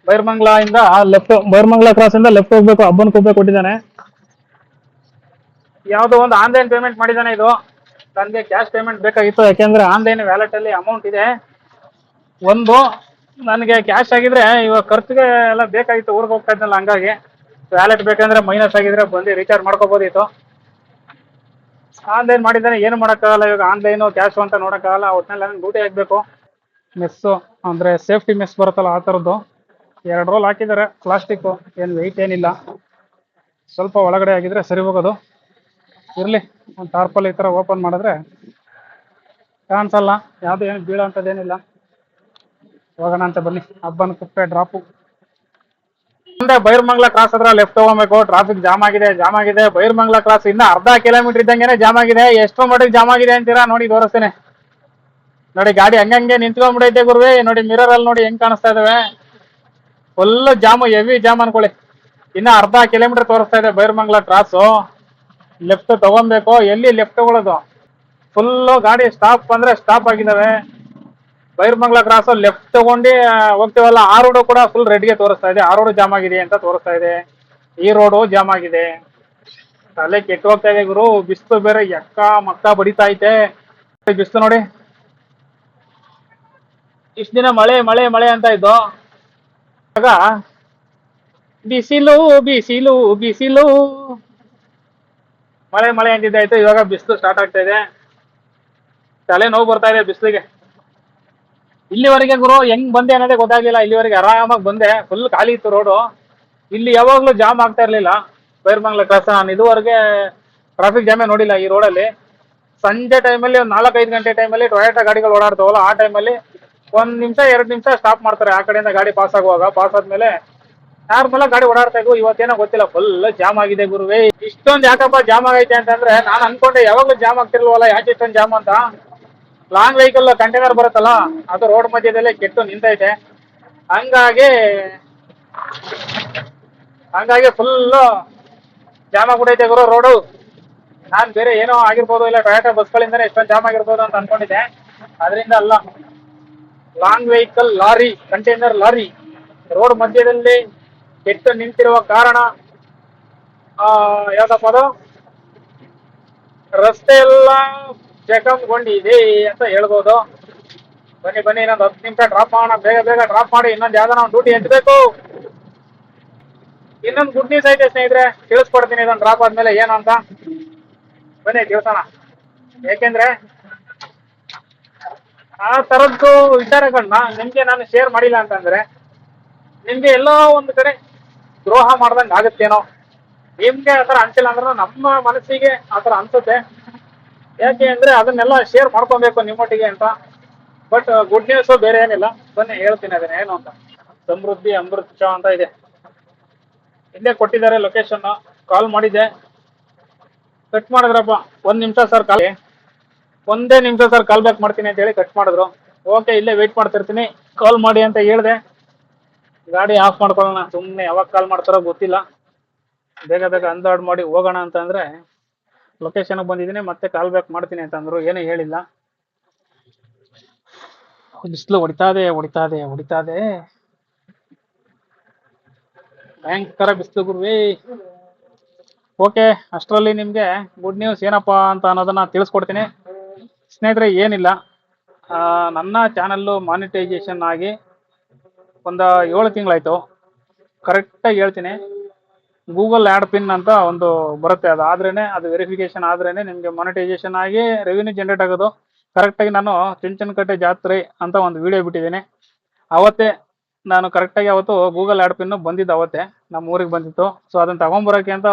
Speaker 2: ಬೈರ್ಮಂಗ್ಲಾ ಇಂದ ಲೆಫ್ಟ್ ಬೈರ್ಮಂಗ್ಲಾ ಕ್ರಾಸ್ ಇಂದ ಲೆಫ್ಟ್ ಹೋಗ್ಬೇಕು ಅಬ್ಬನ್ ಕುಬ್ಬೆ ಕೊಟ್ಟಿದ್ದಾನೆ. ಯಾವುದೋ ಒಂದು ಆನ್ಲೈನ್ ಪೇಮೆಂಟ್ ಮಾಡಿದ್ದಾನೆ ಇದು. ನನಗೆ ಕ್ಯಾಶ್ ಪೇಮೆಂಟ್ ಬೇಕಾಗಿತ್ತು, ಯಾಕೆಂದ್ರೆ ಆನ್ಲೈನ್ ವ್ಯಾಲೆಟ್ ಅಲ್ಲಿ ಅಮೌಂಟ್ ಇದೆ. ಒಂದು, ನನಗೆ ಕ್ಯಾಶ್ ಆಗಿದ್ರೆ ಇವಾಗ ಖರ್ಚಿಗೆ ಎಲ್ಲ ಬೇಕಾಗಿತ್ತು, ಊರಿಗೆ ಹೋಗ್ತಾ ಇದ್ನಲ್ಲ ಹಂಗಾಗಿ. ವ್ಯಾಲೆಟ್ ಬೇಕಂದ್ರೆ ಮೈನಸ್ ಆಗಿದ್ರೆ ಬಂದು ರೀಚಾರ್ಜ್ ಮಾಡ್ಕೋಬೋದಿತ್ತು. ಆನ್ಲೈನ್ ಮಾಡಿದ್ದಾನೆ, ಏನು ಮಾಡೋಕ್ಕಾಗಲ್ಲ, ಇವಾಗ ಆನ್ಲೈನು ಕ್ಯಾಶು ಅಂತ ನೋಡೋಕ್ಕಾಗಲ್ಲ ಒಟ್ಟಿನಲ್ಲಿ ಡ್ಯೂಟಿ ಆಗಬೇಕು ಮೆಸ್ಸು ಅಂದರೆ ಸೇಫ್ಟಿ ಮೆಸ್ ಬರುತ್ತಲ್ಲ ಆ ಥರದ್ದು ಎರಡು ರೋಲ್ ಹಾಕಿದ್ದಾರೆ. ಪ್ಲಾಸ್ಟಿಕ್ಕು ಏನು ವೆಯ್ಟ್ ಏನಿಲ್ಲ. ಸ್ವಲ್ಪ ಒಳಗಡೆ ಆಗಿದ್ರೆ ಸರಿ ಹೋಗೋದು. ಇರಲಿ, ಒಂದು ಟಾರ್ಪಲ್ ಈ ಥರ ಓಪನ್ ಮಾಡಿದ್ರೆ ಕಾಣಿಸಲ್ಲ. ಯಾವುದು ಏನು ಬೀಳೋ ಅಂಥದ್ದೇನಿಲ್ಲ ಹೋಗೋಣ ಅಂತ ಬನ್ನಿ. ಹಬ್ಬನ ಕುಪ್ಪೆ ಡ್ರಾಪು ಮುಂದೆ ಬೈರ್ಮಂಗ್ಲ ಕ್ರಾಸ್ ಹತ್ರ ಲೆಫ್ಟ್ ಹೋಗಬೇಕು ಟ್ರಾಫಿಕ್ ಜಾಮ್ ಆಗಿದೆ ಜಾಮ್ ಆಗಿದೆ. ಬೈರ್ಮಂಗ್ಲ ಕ್ರಾಸ್ ಇನ್ನ ಅರ್ಧ ಕಿಲೋಮೀಟರ್ ಇದ್ದಂಗೆ ಜಾಮ್ ಆಗಿದೆ. ಎಷ್ಟೋ ಮಟ್ಟಿಗೆ ಜಾಮ್ ಆಗಿದೆ ಅಂತೀರಾ? ನೋಡಿ ತೋರಿಸ್ತೇನೆ. ನೋಡಿ ಗಾಡಿ ಹಂಗಂಗೆ ನಿಂತ್ಕೊಂಡ್ಬಿಡೈತೆ ಗುರುವೆ. ನೋಡಿ ಮಿರರ್ ಅಲ್ಲಿ ನೋಡಿ ಹೆಂಗ್ ಕಾಣಿಸ್ತಾ ಇದಾವೆ. ಫುಲ್ ಜಾಮು ಹೆವಿ ಜಾಮ್ ಅನ್ಕೊಳ್ಳಿ. ಇನ್ನ ಅರ್ಧ ಕಿಲೋಮೀಟರ್ ತೋರಿಸ್ತಾ ಇದೆ ಬೈರ್ಮಂಗ್ಲ ಕ್ರಾಸು ಲೆಫ್ಟ್ ತಗೊಬೇಕು. ಎಲ್ಲಿ ಲೆಫ್ಟ್ ತಗೊಳ್ಳೋದು ಫುಲ್ಲು ಗಾಡಿ ಸ್ಟಾಪ್ ಅಂದ್ರೆ ಸ್ಟಾಪ್ ಆಗಿದ್ದಾವೆ. ಬೈರ್ಮಂಗ್ಲ ಕ್ರಾಸ್ ಲೆಫ್ಟ್ ತಗೊಂಡು ಹೋಗ್ತೀವಲ್ಲ, ಆ ರೋಡು ಕೂಡ ಫುಲ್ ರೆಡ್ಗೆ ತೋರಿಸ್ತಾ ಇದೆ. ಆ ರೋಡು ಜಾಮ್ ಆಗಿದೆ ಅಂತ ತೋರಿಸ್ತಾ ಇದೆ. ಈ ರೋಡು ಜಾಮ್ ಆಗಿದೆ. ತಲೆ ಕೆಟ್ಟು ಹೋಗ್ತಾ ಇದೆ ಗುರು. ಬಿಸಿಲು ಬೇರೆ ಎಕ್ಕ ಮಕ್ಕ ಬಡಿತಾ ಐತೆ. ಬಿಸಿಲು ನೋಡಿ. ಇಷ್ಟ ದಿನ ಮಳೆ ಮಳೆ ಮಳೆ ಅಂತ ಇದ್ದು. ಆಗ ಬಿಸಿಲು ಬಿಸಿಲು ಬಿಸಿಲು ಮಳೆ ಮಳೆ ಅಂತಿದ್ದಾಯ್ತು ಇವಾಗ ಬಿಸಿಲು ಸ್ಟಾರ್ಟ್ ಆಗ್ತಾ ಇದೆ. ತಲೆ ನೋವು ಬರ್ತಾ ಇದೆ ಬಿಸಿಲಿಗೆ. ಇಲ್ಲಿವರೆಗೆ ಗುರು, ಹೆಂಗ್ ಬಂದೆ ಅನ್ನೋದೇ ಗೊತ್ತಾಗ್ಲಿಲ್ಲ. ಇಲ್ಲಿವರೆಗೆ ಆರಾಮಾಗಿ ಬಂದೆ. ಫುಲ್ ಖಾಲಿ ಇತ್ತು ರೋಡು ಇಲ್ಲಿ ಯಾವಾಗ್ಲೂ ಜಾಮ್ ಆಗ್ತಾ ಇರ್ಲಿಲ್ಲ. ಬೈರ್ಮಂಗ್ಲ ಕ್ರಾಸ್ ನಾನು ಇದುವರೆಗೆ ಟ್ರಾಫಿಕ್ ಜಾಮೇ ನೋಡಿಲ್ಲ ಈ ರೋಡಲ್ಲಿ ಸಂಜೆ ಟೈಮಲ್ಲಿ ಒಂದು ನಾಲ್ಕೈದು ಗಂಟೆ ಟೈಮಲ್ಲಿ ಟೊಯೋಟಾ ಗಾಡಿಗಳು ಓಡಾಡ್ತಾವಲ್ಲ, ಆ ಟೈಮಲ್ಲಿ ಒಂದ್ ನಿಮಿಷ, ಎರಡ್ ನಿಮಿಷ ಸ್ಟಾಪ್ ಮಾಡ್ತಾರೆ. ಆ ಕಡೆಯಿಂದ ಗಾಡಿ ಪಾಸ್ ಆಗುವಾಗ ಪಾಸ್ ಆದ್ಮೇಲೆ ನಾರ್ಮಲ್ ಗಾಡಿ ಓಡಾಡ್ತಾ ಇದ್ವು. ಇವತ್ತೇನೋ ಗೊತ್ತಿಲ್ಲ ಫುಲ್ ಜಾಮ್ ಆಗಿದೆ ಗುರುವೇ. ಇಷ್ಟೊಂದು ಯಾಕಪ್ಪ ಜಾಮ್ ಆಗೈತೆ ಅಂತಂದ್ರೆ ನಾನು ಅನ್ಕೊಂಡೆ, ಯಾವಾಗ್ಲೂ ಜಾಮ್ ಆಗ್ತಿರ್ಲ್ವಲ್ಲ, ಯಾಕೆ ಇಷ್ಟೊಂದು ಜಾಮ್ ಅಂತ? ಲಾಂಗ್ ವೆಹಿಕಲ್ ಕಂಟೈನರ್ ಬರುತ್ತಲ್ಲ, ಅದು ರೋಡ್ ಮಧ್ಯದಲ್ಲೇ ಕೆಟ್ಟು ನಿಂತೈತೆ. ಹಂಗಾಗಿ ಹಂಗಾಗಿ ಫುಲ್ಲು ಜಾಮ್ ಆಗ್ಬಿಡೈತೆ ಗುರು ರೋಡು ನಾನ್ ಬೇರೆ ಏನೋ ಆಗಿರ್ಬೋದು, ಇಲ್ಲ ಟೊಯಾಟೋ ಬಸ್ಗಳಿಂದಲೇ ಇಷ್ಟೊಂದು ಜಾಮ್ ಆಗಿರ್ಬೋದು ಅಂತ ಅನ್ಕೊಂಡಿದ್ದೆ. ಅದರಿಂದ ಅಲ್ಲ. Long vehicle lorry, container lorry, road ಮಧ್ಯದಲ್ಲಿ ಕೆಟ್ಟು ನಿಂತಿರುವ ಕಾರಣ ಯಾವ್ದಪ್ಪ ಅದು? ರಸ್ತೆ ಎಲ್ಲ ಜಖಂಗೊಂಡಿದೆ ಅಂತ ಹೇಳ್ಬೋದು. ಬನ್ನಿ ಬನ್ನಿ, ಇನ್ನೊಂದು ಹತ್ತು ನಿಮಿಷ ಡ್ರಾಪ್ ಮಾಡೋಣ. ಬೇಗ ಬೇಗ ಡ್ರಾಪ್ ಮಾಡಿ. ಇನ್ನೊಂದು ಯಾವ್ದಾನ ಡ್ಯೂಟಿ ಹೆಚ್ಚಬೇಕು ಇನ್ನೊಂದು ಗುಡ್ ನ್ಯೂಸ್ ಐತೆ ಸ್ನೇಹಿತರೆ. ತಿಳಿಸ್ಕೊಡ್ತೀನಿ ಇದನ್ನು ಡ್ರಾಪ್ ಆದ್ಮೇಲೆ ಏನು ಅಂತ ಬನ್ನಿ ದೇವಸ್ಥಾನ ಯಾಕೆಂದ್ರೆ ಆ ತರದ್ದು ವಿಚಾರಗಳನ್ನ ನಿಮ್ಗೆ ನಾನು ಶೇರ್ ಮಾಡಿಲ್ಲ ಅಂತಂದ್ರೆ ನಿಮ್ಗೆ ಎಲ್ಲೋ ಒಂದು ಕಡೆ ದ್ರೋಹ ಮಾಡ್ದಂಗೆ ಆಗುತ್ತೇನೋ? ನಿಮ್ಗೆ ಆತರ ಅನ್ಸಿಲ್ಲ ಅಂದ್ರೆ ನಮ್ಮ ಮನಸ್ಸಿಗೆ ಆತರ ಅನ್ಸುತ್ತೆ. ಯಾಕೆ ಅಂದ್ರೆ ಅದನ್ನೆಲ್ಲ ಶೇರ್ ಮಾಡ್ಕೊಬೇಕು ನಿಮ್ಮೊಟ್ಟಿಗೆ ಅಂತ. ಬಟ್ ಗುಡ್ ನ್ಯೂಸ್ ಬೇರೆ ಏನಿಲ್ಲ. ಬನ್ನಿ, ಹೇಳ್ತೀನಿ ಅದನ್ನ. ಏನು ಅಂತ? ಸಮೃದ್ಧಿ ಅಮೃತ್ ಚಾ ಅಂತ ಇದೆ. ಇಲ್ಲೇ ಕೊಟ್ಟಿದ್ದಾರೆ ಲೊಕೇಶನ್ ಕಾಲ್ ಮಾಡಿದ್ದೆ. ಕಟ್ ಮಾಡಿದ್ರಪ್ಪ. ಒಂದ್ ನಿಮಿಷ ಸರ್ ಕಾಲ್ ಒಂದೇ ನಿಮಿಷ ಸರ್ ಕಾಲ್ ಬ್ಯಾಕ್ ಮಾಡ್ತೀನಿ ಅಂತ ಹೇಳಿ ಕಟ್ ಮಾಡಿದ್ರು. ಓಕೆ ಇಲ್ಲೇ ವೆಯ್ಟ್ ಮಾಡ್ತಿರ್ತೀನಿ ಕಾಲ್ ಮಾಡಿ ಅಂತ ಹೇಳಿದೆ. ಗಾಡಿ ಆಫ್ ಮಾಡ್ಕೊಳ್ಳೋಣ. ಸುಮ್ಮನೆ ಯಾವಾಗ ಕಾಲ್ ಮಾಡ್ತಾರೋ ಗೊತ್ತಿಲ್ಲ. ಬೇಗ ಬೇಗ ಅಂದಾಡ್ ಮಾಡಿ ಹೋಗೋಣ ಅಂತ ಅಂದ್ರೆ ಲೊಕೇಶನ್ಗೆ ಬಂದಿದ್ದೀನಿ, ಮತ್ತೆ ಕಾಲ್ ಬ್ಯಾಕ್ ಮಾಡ್ತೀನಿ ಅಂತಂದ್ರು ಏನೂ ಹೇಳಿಲ್ಲ. ಬಿಸಿಲು ಹೊಡಿತಾದೆ ಹೊಡಿತಾದೆ ಹೊಡಿತಾದೆ ಭಯಂಕರ ಬಿಸಿಲು ಗುರುವಿ. ಓಕೆ ಅಷ್ಟರಲ್ಲಿ ನಿಮಗೆ ಗುಡ್ ನ್ಯೂಸ್ ಏನಪ್ಪಾ ಅಂತ ಅನ್ನೋದನ್ನ ತಿಳಿಸ್ಕೊಡ್ತೀನಿ. ಸ್ನೇಹಿತರೆ, ಏನಿಲ್ಲ. ನನ್ನ ಚಾನಲ್ಲು ಮಾನಿಟೈಸೇಷನ್ ಆಗಿ ಒಂದು ಏಳು ತಿಂಗಳಾಯಿತು. ಕರೆಕ್ಟಾಗಿ ಹೇಳ್ತೀನಿ. ಗೂಗಲ್ ಆ್ಯಡ್ ಪಿನ್ ಅಂತ ಒಂದು ಬರುತ್ತೆ ಅದು. ಆದ್ರೇ ಅದು ವೆರಿಫಿಕೇಷನ್ ಆದ್ರೇ ನಿಮಗೆ ಮಾನಿಟೈಸೇಷನ್ ಆಗಿ ರೆವಿನ್ಯೂ ಜನರೇಟ್ ಆಗೋದು. ಕರೆಕ್ಟಾಗಿ ನಾನು ಚುಂಚನಕಟ್ಟೆ ಜಾತ್ರೆ ಅಂತ ಒಂದು ವಿಡಿಯೋ ಬಿಟ್ಟಿದ್ದೀನಿ. ಅವತ್ತೇ ನಾನು ಕರೆಕ್ಟಾಗಿ ಅವತ್ತು ಗೂಗಲ್ ಆ್ಯಡ್ ಪಿನ್ನು ಬಂದಿದ್ದು ಅವತ್ತೇ. ನಮ್ಮ ಊರಿಗೆ ಬಂದಿತ್ತು. ಸೊ ಅದನ್ನು ತಗೊಂಬರೋಕೆ ಅಂತ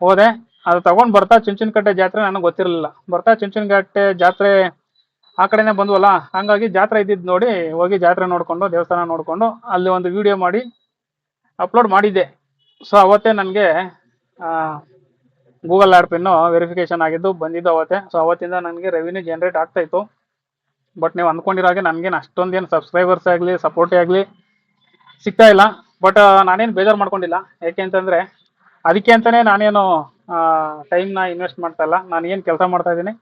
Speaker 2: ಹೋದೆ. ಅದು ತಗೊಂಡ್ ಬರ್ತಾ ಚುಂಚನಕಟ್ಟೆ ಜಾತ್ರೆ ನನಗೆ ಗೊತ್ತಿರಲಿಲ್ಲ. ಬರ್ತಾ ಚುಂಚನಕಟ್ಟೆ ಜಾತ್ರೆ ಆ ಕಡೆನೇ ಬಂದ್ವಲ್ಲ, ಹಂಗಾಗಿ ಜಾತ್ರೆ ಇದ್ದಿದ್ದು ನೋಡಿ ಹೋಗಿ ಜಾತ್ರೆ ನೋಡ್ಕೊಂಡು, ದೇವಸ್ಥಾನ ನೋಡ್ಕೊಂಡು ಅಲ್ಲಿ ಒಂದು ವಿಡಿಯೋ ಮಾಡಿ ಅಪ್ಲೋಡ್ ಮಾಡಿದ್ದೆ. ಸೊ ಅವತ್ತೇ ನನಗೆ ಗೂಗಲ್ ಆ್ಯಡ್ ಪಿನ್ನು ವೆರಿಫಿಕೇಶನ್ ಆಗಿದ್ದು ಬಂದಿದ್ದು ಅವತ್ತೇ. ಸೊ ಅವತ್ತಿಂದ ನನಗೆ ರೆವಿನ್ಯೂ ಜನರೇಟ್ ಆಗ್ತಾ ಇತ್ತು. ಬಟ್ ನೀವು ಅಂದ್ಕೊಂಡಿರೋ ಹಾಗೆ ನನಗೇನು ಅಷ್ಟೊಂದೇನು ಸಬ್ಸ್ಕ್ರೈಬರ್ಸ್ ಆಗಲಿ ಸಪೋರ್ಟೇ ಆಗಲಿ ಸಿಗ್ತಾ ಇಲ್ಲ. ಬಟ್ ನಾನೇನು ಬೇಜಾರು ಮಾಡ್ಕೊಂಡಿಲ್ಲ. ಯಾಕೆ ಅಂತಂದರೆ, ಅದಕ್ಕೆ ಅಂತಲೇ ನಾನೇನು ಟೈಮ್ನ ಇನ್ವೆಸ್ಟ್ ಮಾಡ್ತಾ ಇಲ್ಲ. ನಾನು ಏನು ಕೆಲಸ ಮಾಡ್ತಾ ಇದ್ದೀನಿ.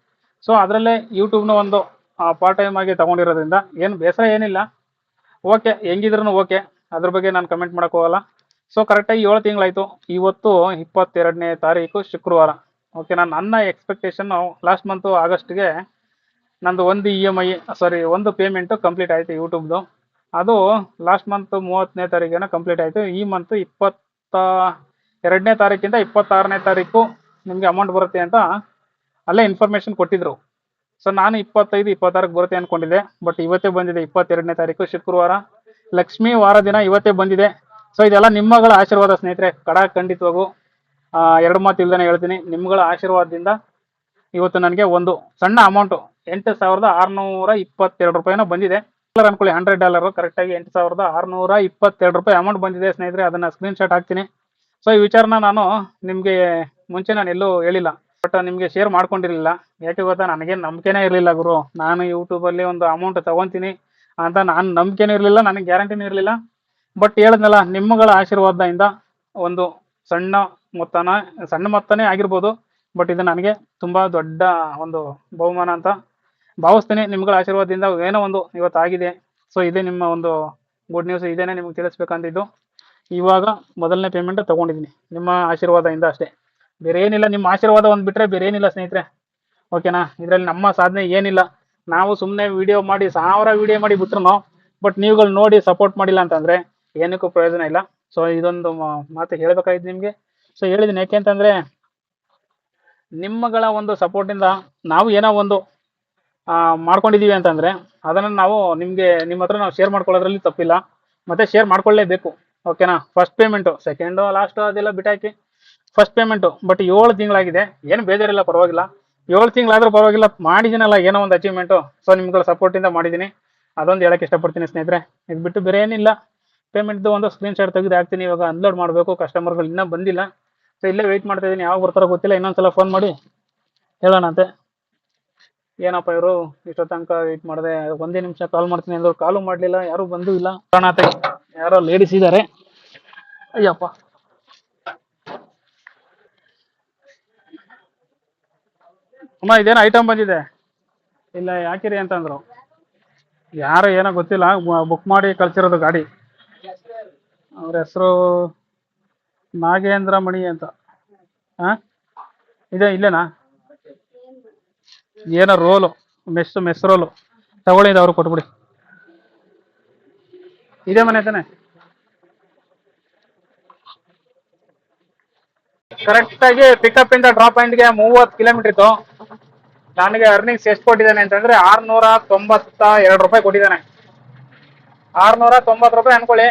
Speaker 2: ಸೊ ಅದರಲ್ಲೇ ಯೂಟ್ಯೂಬ್ನ ಒಂದು ಪಾರ್ಟ್ ಟೈಮ್ ಆಗಿ ತಗೊಂಡಿರೋದ್ರಿಂದ ಏನು ಬೇಸರ ಏನಿಲ್ಲ. ಓಕೆ ಹೆಂಗಿದ್ರು ಓಕೆ ಅದ್ರ ಬಗ್ಗೆ ನಾನು ಕಮೆಂಟ್ ಮಾಡಕ್ ಹೋಗಲ್ಲ. ಸೊ ಕರೆಕ್ಟಾಗಿ ಏಳು ತಿಂಗಳಾಯ್ತು. ಇವತ್ತು ಇಪ್ಪತ್ತೆರಡನೇ ತಾರೀಕು ಶುಕ್ರವಾರ. ಓಕೆ ನಾನು ನನ್ನ ಎಕ್ಸ್ಪೆಕ್ಟೇಷನ್ನು ಲಾಸ್ಟ್ ಮಂತು ಆಗಸ್ಟ್ಗೆ ನಂದು ಒಂದು ಇ ಎಂ ಐ ಸಾರಿ ಒಂದು ಪೇಮೆಂಟು ಕಂಪ್ಲೀಟ್ ಆಯಿತು ಯೂಟ್ಯೂಬ್ದು ಅದು ಲಾಸ್ಟ್ ಮಂತ್ ಮೂವತ್ತನೇ ತಾರೀಕಿನ ಕಂಪ್ಲೀಟ್ ಆಯಿತು. ಈ ಮಂತ್ ಇಪ್ಪತ್ತ ಎರಡನೇ ತಾರೀಕಿಂದ ಇಪ್ಪತ್ತಾರನೇ ತಾರೀಕು ನಿಮಗೆ ಅಮೌಂಟ್ ಬರುತ್ತೆ ಅಂತ ಅಲ್ಲೇ ಇನ್ಫಾರ್ಮೇಷನ್ ಕೊಟ್ಟಿದ್ರು. ಸೊ ನಾನು ಇಪ್ಪತ್ತೈದು, ಇಪ್ಪತ್ತಾರಕ್ಕೆ ಬರುತ್ತೆ ಅಂದ್ಕೊಂಡಿದ್ದೆ ಬಟ್ ಇವತ್ತೇ ಬಂದಿದೆ ಇಪ್ಪತ್ತೆರಡನೇ ತಾರೀಕು, ಶುಕ್ರವಾರ. ಲಕ್ಷ್ಮೀ ವಾರ ದಿನ ಇವತ್ತೇ ಬಂದಿದೆ. ಸೊ ಇದೆಲ್ಲ ನಿಮ್ಮಗಳ ಆಶೀರ್ವಾದ ಸ್ನೇಹಿತರೆ. ಕಡ ಖಂಡಿತವಾಗೂ ಎರಡು ಮಾತು ಇಲ್ದೇ ಹೇಳ್ತೀನಿ. ನಿಮ್ಗಳ ಆಶೀರ್ವಾದದಿಂದ ಇವತ್ತು ನನಗೆ ಒಂದು ಸಣ್ಣ ಅಮೌಂಟು ಎಂಟು ಸಾವಿರದ ಆರುನೂರ ಇಪ್ಪತ್ತೆರಡು ರೂಪಾಯಿನ ಬಂದಿದೆ. ಡಾಲರ್ ಅನ್ಕೊಳ್ಳಿ ಹಂಡ್ರೆಡ್ ಡಾಲರ್ ಕರೆಕ್ಟಾಗಿ ಎಂಟು ಸಾವಿರದ ಆರುನೂರ ಇಪ್ಪತ್ತೆರಡು ರೂಪಾಯಿ ಅಮೌಂಟ್ ಬಂದಿದೆ ಸ್ನೇಹಿತರೆ. ಅದನ್ನ ಸ್ಕ್ರೀನ್ ಶಾಟ್ ಹಾಕ್ತೀನಿ. ಸೊ ಈ ವಿಚಾರನ ನಾನು ನಿಮಗೆ ಮುಂಚೆ ನಾನು ಎಲ್ಲೂ ಹೇಳಿಲ್ಲ. ಬಟ್ ನಿಮಗೆ ಶೇರ್ ಮಾಡ್ಕೊಂಡಿರಲಿಲ್ಲ. ಯಾಕೆ ಗೊತ್ತಾ ನನಗೇನು ನಂಬಿಕೆನೇ ಇರಲಿಲ್ಲ ಗುರು. ನಾನು ಯೂಟ್ಯೂಬಲ್ಲಿ ಒಂದು ಅಮೌಂಟ್ ತಗೊಂತೀನಿ ಅಂತ ನಾನು ನಂಬಿಕೆನೂ ಇರಲಿಲ್ಲ, ನನಗೆ ಗ್ಯಾರಂಟಿನೂ ಇರಲಿಲ್ಲ. ಬಟ್ ಹೇಳಿದ್ನಲ್ಲ, ನಿಮ್ಮಗಳ ಆಶೀರ್ವಾದದಿಂದ ಒಂದು ಸಣ್ಣ ಮೊತ್ತನ, ಸಣ್ಣ ಮೊತ್ತನೇ ಆಗಿರ್ಬೋದು. ಬಟ್ ಇದು ನನಗೆ ತುಂಬ ದೊಡ್ಡ ಒಂದು ಬಹುಮಾನ ಅಂತ ಭಾವಿಸ್ತೀನಿ. ನಿಮ್ಗಳ ಆಶೀರ್ವಾದದಿಂದ ಏನೋ ಒಂದು ಇವತ್ತು ಆಗಿದೆ ಸೊ ಇದೇ ನಿಮ್ಮ ಒಂದು ಗುಡ್ ನ್ಯೂಸ್ ಇದೇನೆ ನಿಮ್ಗೆ ತಿಳಿಸ್ಬೇಕಂತಿದ್ದು. ಇವಾಗ ಮೊದಲನೇ ಪೇಮೆಂಟ್ ತಗೊಂಡಿದ್ದೀನಿ ನಿಮ್ಮ ಆಶೀರ್ವಾದದಿಂದ ಅಷ್ಟೇ. ಬೇರೆ ಏನಿಲ್ಲ, ನಿಮ್ಮ ಆಶೀರ್ವಾದ ಒಂದು ಬಿಟ್ಟರೆ ಬೇರೆ ಏನಿಲ್ಲ ಸ್ನೇಹಿತರೆ. ಓಕೆನಾ ಇದರಲ್ಲಿ ನಮ್ಮ ಸಾಧನೆ ಏನಿಲ್ಲ. ನಾವು ಸುಮ್ಮನೆ ವಿಡಿಯೋ ಮಾಡಿ, ಸಾವಿರ ವಿಡಿಯೋ ಮಾಡಿ ಬಿಟ್ರು ಬಟ್ ನೀವುಗಳು ನೋಡಿ ಸಪೋರ್ಟ್ ಮಾಡಿಲ್ಲ ಅಂತಂದರೆ ಏನಕ್ಕೂ ಪ್ರಯೋಜನ ಇಲ್ಲ. ಸೊ ಇದೊಂದು ಮಾತು ಹೇಳಬೇಕಾಗಿದ್ದು ನಿಮಗೆ. ಸೊ ಹೇಳಿದ್ದೀನಿ ಯಾಕೆ ಅಂತಂದರೆ, ನಿಮ್ಮಗಳ ಒಂದು ಸಪೋರ್ಟಿಂದ ನಾವು ಏನೋ ಒಂದು ಮಾಡ್ಕೊಂಡಿದ್ದೀವಿ ಅಂತಂದರೆ, ಅದನ್ನ ನಾವು ನಿಮಗೆ, ನಿಮ್ಮ ಹತ್ರ ನಾವು ಶೇರ್ ಮಾಡ್ಕೊಳ್ಳೋದ್ರಲ್ಲಿ ತಪ್ಪಿಲ್ಲ. ಮತ್ತೆ ಶೇರ್ ಮಾಡ್ಕೊಳ್ಳೇಬೇಕು. ಓಕೆನಾ ಫಸ್ಟ್ ಪೇಮೆಂಟು ಸೆಕೆಂಡು ಲಾಸ್ಟು ಅದೆಲ್ಲ ಬಿಟ್ಟಾಕಿ. ಫಸ್ಟ್ ಪೇಮೆಂಟು ಬಟ್ ಏಳು ತಿಂಗಳಾಗಿದೆ. ಏನು ಬೇಜಾರಿಲ್ಲ, ಪರವಾಗಿಲ್ಲ. ಏಳು ತಿಂಗಳಾದ್ರೂ ಪರವಾಗಿಲ್ಲ ಮಾಡಿದ್ದೀನಲ್ಲ ಏನೋ ಒಂದು ಅಚೀವ್ಮೆಂಟು ಸೊ ನಿಮ್ಗಳ ಸಪೋರ್ಟಿಂದ ಮಾಡಿದ್ದೀನಿ ಅದೊಂದು ಹೇಳಕ್ಕೆ ಇಷ್ಟಪಡ್ತೀನಿ ಸ್ನೇಹಿತರೆ. ಇದು ಬಿಟ್ಟು ಬೇರೆ ಏನಿಲ್ಲ. ಪೇಮೆಂಟ್ದು ಒಂದು ಸ್ಕ್ರೀನ್ ಶಾಟ್ ತೆಗೆದು ಹಾಕ್ತೀನಿ. ಇವಾಗ ಅನ್ಲೋಡ್ ಮಾಡಬೇಕು. ಕಸ್ಟಮರ್ಗಳು ಇನ್ನೂ ಬಂದಿಲ್ಲ. ಸೊ ಇಲ್ಲೇ ವೆಯ್ಟ್ ಮಾಡ್ತಾ ಇದ್ದೀನಿ ಯಾವಾಗ ಬರ್ತಾರೋ ಗೊತ್ತಿಲ್ಲ. ಇನ್ನೊಂದ್ಸಲ ಫೋನ್ ಮಾಡಿ ಹೇಳೋಣ ಅಂತೆ. ಏನಪ್ಪ ಇವರು? ಇಷ್ಟೋ ತನಕ ವೇಟ್ ಮಾಡಿದೆ. ಒಂದೇ ನಿಮಿಷ ಕಾಲ್ ಮಾಡ್ತೀನಿ ಅಂದ್ರೆ. ಕಾಲು ಮಾಡಲಿಲ್ಲ. ಯಾರು ಬಂದೂ ಇಲ್ಲ. ಕಾಣಾತ ಯಾರೋ ಲೇಡೀಸ್ ಇದ್ದಾರೆ ಅಯ್ಯಪ್ಪ. ಅಮ್ಮ, ಇದೇನೋ ಐಟಮ್ ಬಂದಿದೆ. ಇಲ್ಲ, ಯಾಕಿರಿ ಅಂತಂದ್ರು. ಯಾರು ಏನೋ ಗೊತ್ತಿಲ್ಲ ಬುಕ್ ಮಾಡಿ ಕಳ್ಸಿರೋದು ಗಾಡಿ. ಅವ್ರ ಹೆಸರು ನಾಗೇಂದ್ರ ಮಣಿ ಅಂತ. ಇದೆ, ಇಲ್ಲೇನಾ? ಏನೋ ರೋಲು ಮೆಸ್ ಮೆಸ್ ರೋಲು ತಗೊಳ್ಳಿ, ಇದು ಅವ್ರು ಕೊಟ್ಬಿಡಿ. ಇದೇ ಮನೆ ತಾನೆ? ಕರೆಕ್ಟ್ ಆಗಿ ಪಿಕಪ್ ಇಂದ ಡ್ರಾಪ್ ಪಾಯಿಂಟ್ಗೆ ಮೂವತ್ತು ಕಿಲೋಮೀಟರ್ ಇತ್ತು. ನನಗೆ ಅರ್ನಿಂಗ್ಸ್ ಎಷ್ಟು ಕೊಟ್ಟಿದ್ದಾನೆ ಅಂತಂದ್ರೆ ಆರ್ನೂರ ತೊಂಬತ್ತ ಎರಡು ರೂಪಾಯಿ ಕೊಟ್ಟಿದ್ದಾನೆ. ಆರ್ನೂರ ತೊಂಬತ್ತು ರೂಪಾಯಿ ಅನ್ಕೊಳ್ಳಿ.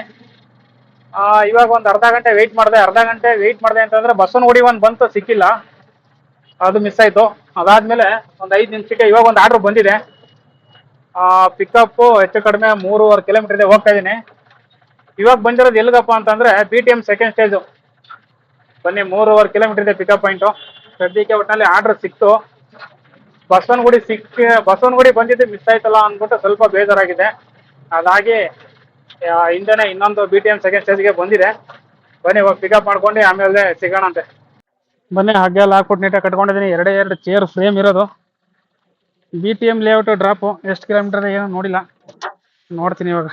Speaker 2: ಇವಾಗ ಒಂದು ಅರ್ಧ ಗಂಟೆ ವೆಯ್ಟ್ ಮಾಡಿದೆ. ಅರ್ಧ ಗಂಟೆ ವೆಯ್ಟ್ ಮಾಡಿದೆ ಅಂತಂದ್ರೆ ಬಸವನಗುಡಿ ಒಂದು ಬಂತು, ಸಿಕ್ಕಿಲ್ಲ. ಅದು ಮಿಸ್ ಆಯ್ತು. ಅದಾದ್ಮೇಲೆ ಒಂದು ಐದು ನಿಮಿಷಕ್ಕೆ ಇವಾಗ ಒಂದು ಆರ್ಡರ್ ಬಂದಿದೆ. ಪಿಕಪ್ಪು ಹೆಚ್ಚು ಕಡಿಮೆ ಮೂರುವರೆ ಕಿಲೋಮೀಟರ್ ಇದೆ ಹೋಗ್ತಾ ಇದ್ದೀನಿ. ಇವಾಗ ಬಂದಿರೋದು ಎಲ್ಲಿಗಪ್ಪ ಅಂತಂದ್ರೆ B T M second stage ಬನ್ನಿ, ಮೂರುವರೆ ಕಿಲೋಮೀಟರ್ ಇದೆ ಪಿಕಪ್ ಪಾಯಿಂಟು ಸದ್ಯಕ್ಕೆ ಒಟ್ಟಿನಲ್ಲಿ ಆರ್ಡರ್ ಸಿಕ್ತು. ಬಸವನಗುಡಿ ಸಿಕ್ಕ ಬಸವನಗುಡಿ ಬಂದಿದ್ದು ಮಿಸ್ ಆಯ್ತಲ್ಲ ಅಂದ್ಬಿಟ್ಟು ಸ್ವಲ್ಪ ಬೇಜಾರಾಗಿದೆ. ಅದಾಗಿ ಹಿಂದೆನೆ ಹಿಂದೆನೇ ಇನ್ನೊಂದು ಬಿ ಟಿ ಎಂ ಸೆಕೆಂಡ್ ಸ್ಟೇಜ್ಗೆ ಬಂದಿದೆ. ಬನ್ನಿ, ಇವಾಗ ಪಿಕಪ್ ಮಾಡ್ಕೊಂಡು ಆಮೇಲೆ ಸಿಗೋಣಂತೆ ಬನ್ನಿ ಹಗ್ಗೆಲ್ಲ ಹಾಕ್ಬಿಟ್ಟು ನೀಟಾಗಿ ಕಟ್ಕೊಂಡಿದ್ದೀನಿ. ಎರಡೇ ಎರಡು ಚೇರ್ ಫ್ರೇಮ್ ಇರೋದು. B T M layout drop ಎಷ್ಟು ಕಿಲೋಮೀಟರ್ ಏನೋ ನೋಡಿಲ್ಲ. ನೋಡ್ತೀನಿ ಇವಾಗ.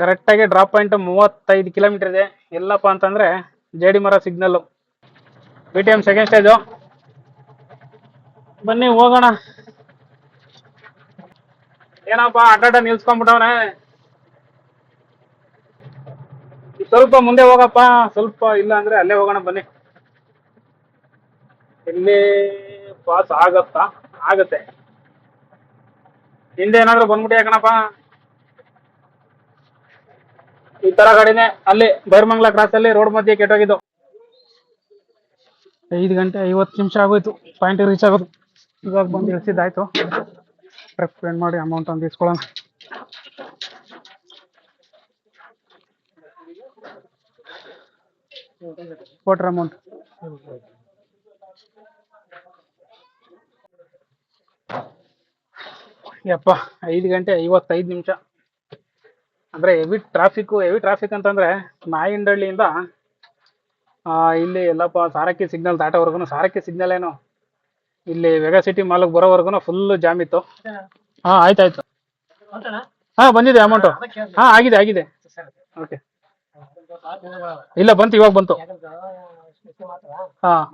Speaker 2: ಕರೆಕ್ಟಾಗಿ ಡ್ರಾಪ್ ಪಾಯಿಂಟ್ ಮೂವತ್ತೈದು ಕಿಲೋಮೀಟರ್ ಇದೆ. ಎಲ್ಲಪ್ಪ ಅಂತಂದ್ರೆ Jedi Mara signal B T M second stage ಬನ್ನಿ, ಹೋಗೋಣ. ಏನಪ್ಪ ಅಡ್ಡಾಡ ನಿಲ್ಸ್ಕೊಂಡ್ಬಿಟ್ಟವನೆ. ಸ್ವಲ್ಪ ಮುಂದೆ ಹೋಗಪ್ಪ. ಸ್ವಲ್ಪ ಇಲ್ಲ ಅಂದ್ರೆ ಅಲ್ಲೇ ಹೋಗೋಣ, ಬನ್ನಿ. ಇಲ್ಲಿ ಪಾಸ್ ಆಗತ್ತಾ? ಆಗತ್ತೆ. ಹಿಂದೆ ಏನಾದ್ರು ಬಂದ್ಬಿಟ್ಟು ಯಾಕಣಪ್ಪ ಈ ತರ ಗಾಡಿನೇ ಅಲ್ಲಿ ಬೈರ್ಮಂಗ್ಲ ಕ್ರಾಸ್ ಅಲ್ಲಿ ರೋಡ್ ಮಧ್ಯೆ ಕೆಟ್ಟೋಗಿದ್ದು. ಐದು ಗಂಟೆ ಐವತ್ತು ನಿಮಿಷ ಆಗೋಯ್ತು. ಪಾಯಿಂಟ್ ರೀಚ್ ಆಗೋದು. ಇವಾಗ ಬಂದು ಇಳಿಸಿದ್ದಾಯ್ತು ಪೇಂಟ್ ಮಾಡಿ ಅಮೌಂಟ್ ಒಂದು ಇಸ್ಕೊಳ್ಳೋಣ. ಕೊಟ್ರೆ ಅಮೌಂಟ್ ಯಪ್ಪ ಐದು ಗಂಟೆ ಐವತ್ತೈದು ನಿಮಿಷ. ಅಂದರೆ ಹೆವಿ ಟ್ರಾಫಿಕ್ಕು ಹೆವಿ ಟ್ರಾಫಿಕ್ ಅಂತಂದರೆ ನಾಯಿಂಡಳ್ಳಿಯಿಂದ ಆ, ಇಲ್ಲಿ ಎಲ್ಲಪ್ಪ ಸಾರಕ್ಕಿ ಸಿಗ್ನಲ್ ದಾಟೋವರೆಗೂ ಸಾರಕ್ಕಿ ಸಿಗ್ನಲ್ ಏನು? ಇಲ್ಲಿ ವೆಗಾ ಸಿಟಿ ಮಾಲ್ಗೆ ಬರೋವರೆಗೂ ಫುಲ್ಲು ಜಾಮ್ ಇತ್ತು. ಹಾ ಆಯ್ತಾಯ್ತು ಹಾಂ ಬಂದಿದೆ ಅಮೌಂಟು ಹಾಂ ಆಗಿದೆ ಆಗಿದೆ. ಓಕೆ ಇಲ್ಲ ಬಂತು ಇವಾಗ ಬಂತು. ಹಾಂ.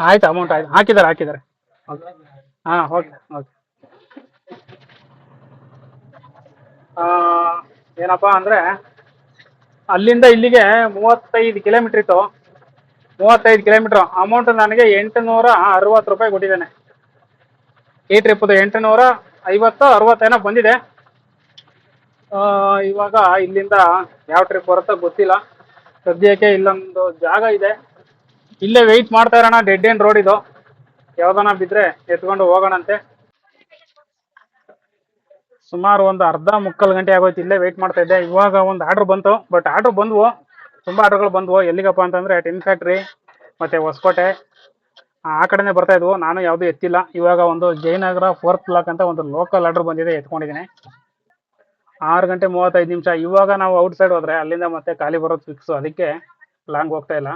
Speaker 2: ಆಯ್ತು ಅಮೌಂಟ್ ಆಯ್ತು. ಹಾಕಿದ್ದಾರೆ ಹಾಕಿದ್ದಾರೆ. ಹಾಂ ಓಕೆ ಓಕೆ ಏನಪ್ಪ ಅಂದ್ರೆ ಅಲ್ಲಿಂದ ಇಲ್ಲಿಗೆ ಮೂವತ್ತೈದು ಕಿಲೋಮೀಟರ್ ಇತ್ತು. ಮೂವತ್ತೈದು ಕಿಲೋಮೀಟರ್ ಅಮೌಂಟ್ ನನಗೆ ಎಂಟುನೂರ ಅರವತ್ತು ರೂಪಾಯಿ ಕೊಟ್ಟಿದ್ದಾನೆ. ಈ ಟ್ರಿಪ್ದು ಎಂಟುನೂರ ಐವತ್ತು ಅರವತ್ತೇನೋ ಬಂದಿದೆ. ಇವಾಗ ಇಲ್ಲಿಂದ ಯಾವ ಟ್ರಿಪ್ ಬರುತ್ತೋ ಗೊತ್ತಿಲ್ಲ. ಸದ್ಯಕ್ಕೆ ಇಲ್ಲೊಂದು ಜಾಗ ಇದೆ. ಇಲ್ಲೇ ವೆಯ್ಟ್ ಮಾಡ್ತಾ ಇರೋಣ ಡೆಡ್ ಏನ್ ರೋಡ್ ಇದು. ಯಾವ್ದಾನ ಬಿದ್ರೆ ಎತ್ಕೊಂಡು ಹೋಗೋಣಂತೆ. ಸುಮಾರು ಒಂದು ಅರ್ಧ ಮುಕ್ಕಾಲು ಗಂಟೆ ಆಗೋಯ್ತು ಇಲ್ಲೇ ವೆಯ್ಟ್ ಮಾಡ್ತಾ ಇದ್ದೆ. ಇವಾಗ ಒಂದು ಆರ್ಡ್ರ್ ಬಂತು. ಬಟ್ ಆರ್ಡ್ರ್ ಬಂದ್ವು. ತುಂಬಾ ಆರ್ಡ್ರ್ಗಳು ಬಂದ್ವು. ಎಲ್ಲಿಗಪ್ಪ ಅಂತಂದ್ರೆ ಟಿನ್ ಫ್ಯಾಕ್ಟ್ರಿ ಮತ್ತೆ ಹೊಸಕೋಟೆ. ಆ ಕಡೆನೇ ಬರ್ತಾ ಇದ್ವು. ನಾನು ಯಾವುದು ಎತ್ತಿಲ್ಲ. ಇವಾಗ ಒಂದು ಜಯನಗರ ಫೋರ್ತ್ ಬ್ಲಾಕ್ ಅಂತ ಒಂದು ಲೋಕಲ್ ಆರ್ಡರ್ ಬಂದಿದೆ ಎತ್ಕೊಂಡಿದ್ದೀನಿ. ಆರು ಗಂಟೆ ಮೂವತ್ತೈದು ನಿಮಿಷ. ಇವಾಗ ನಾವು ಔಟ್ ಸೈಡ್ ಹೋದ್ರೆ ಅಲ್ಲಿಂದ ಮತ್ತೆ ಖಾಲಿ ಬರೋದು ಫಿಕ್ಸ್ ಅದಕ್ಕೆ ಲಾಂಗ್ ಹೋಗ್ತಾ ಇಲ್ಲ.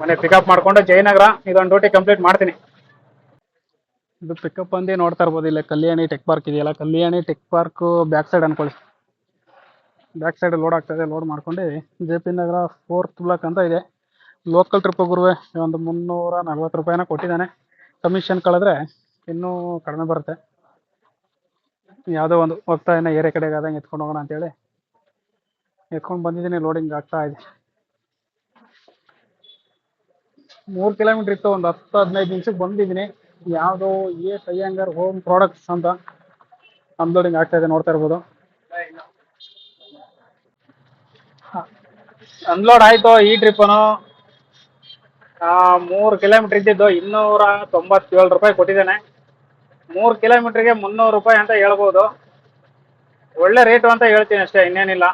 Speaker 2: ಮನೆ ಪಿಕಪ್ ಮಾಡ್ಕೊಂಡು ಜಯನಗರ. ಇದೊಂದು ಡ್ಯೂಟಿ ಕಂಪ್ಲೀಟ್ ಮಾಡ್ತೀನಿ. ಇದು ಪಿಕಪ್ ಅಂದೇ ನೋಡ್ತಾ ಇರ್ಬೋದು ಇಲ್ಲ. ಕಲ್ಯಾಣಿ ಟೆಕ್ ಪಾರ್ಕ್ ಇದೆಯಲ್ಲ? Kalyani tech park back side ಅನ್ಕೊಳ್ಳಿ. ಬ್ಯಾಕ್ ಸೈಡ್ ಲೋಡ್ ಆಗ್ತದೆ ಲೋಡ್ ಮಾಡ್ಕೊಂಡು J P Nagar fourth block ಅಂತ ಇದೆ. ಲೋಕಲ್ ಟ್ರಿಪ್ ಗುರುವೆ, ಒಂದು ಮುನ್ನೂರ ನಲ್ವತ್ತು ರೂಪಾಯಿನ ಕೊಟ್ಟಿದ್ದಾನೆ. ಕಮಿಷನ್ ಕಳೆದ್ರೆ ಇನ್ನೂ ಕಡಿಮೆ ಬರುತ್ತೆ. ಯಾವುದೋ ಒಂದು ಹೋಗ್ತಾ ಇನ್ನ ಏರಿಯಾ ಕಡೆಗೆ ಆದಂಗೆ ಎತ್ಕೊಂಡು ಹೋಗೋಣ ಅಂತೇಳಿ ಎತ್ಕೊಂಡು ಬಂದಿದ್ದೀನಿ. ಲೋಡಿಂಗ್ ಆಗ್ತಾ ಇದೆ. ಮೂರು ಕಿಲೋಮೀಟರ್ ಇತ್ತು. ಒಂದು ಹತ್ತು ಹದಿನೈದು ನಿಮಿಷಕ್ಕೆ ಬಂದಿದ್ದೀನಿ. ಯಾವುದೋ ಎ ಅಯ್ಯಂಗಾರ್ ಹೋಮ್ ಪ್ರಾಡಕ್ಟ್ಸ್ ಅಂತ ಅನ್ಲೋಡಿಂಗ್ ಆಗ್ತಾ ಇದೆ, ನೋಡ್ತಾ ಇರ್ಬೋದು. ಅನ್ಲೋಡ್ ಆಯ್ತು, ಈ ಟ್ರಿಪ್ಪನು ಮೂರು ಕಿಲೋಮೀಟರ್ ಇದ್ದಿದ್ದು ಇನ್ನೂರ ತೊಂಬತ್ತೇಳು ರೂಪಾಯಿ ಕೊಟ್ಟಿದ್ದೇನೆ. ಮೂರು ಕಿಲೋಮೀಟ್ರಿಗೆ ಮುನ್ನೂರು ರೂಪಾಯಿ ಅಂತ ಹೇಳ್ಬೋದು. ಒಳ್ಳೆ ರೇಟು ಅಂತ ಹೇಳ್ತೀನಿ ಅಷ್ಟೇ, ಇನ್ನೇನಿಲ್ಲ.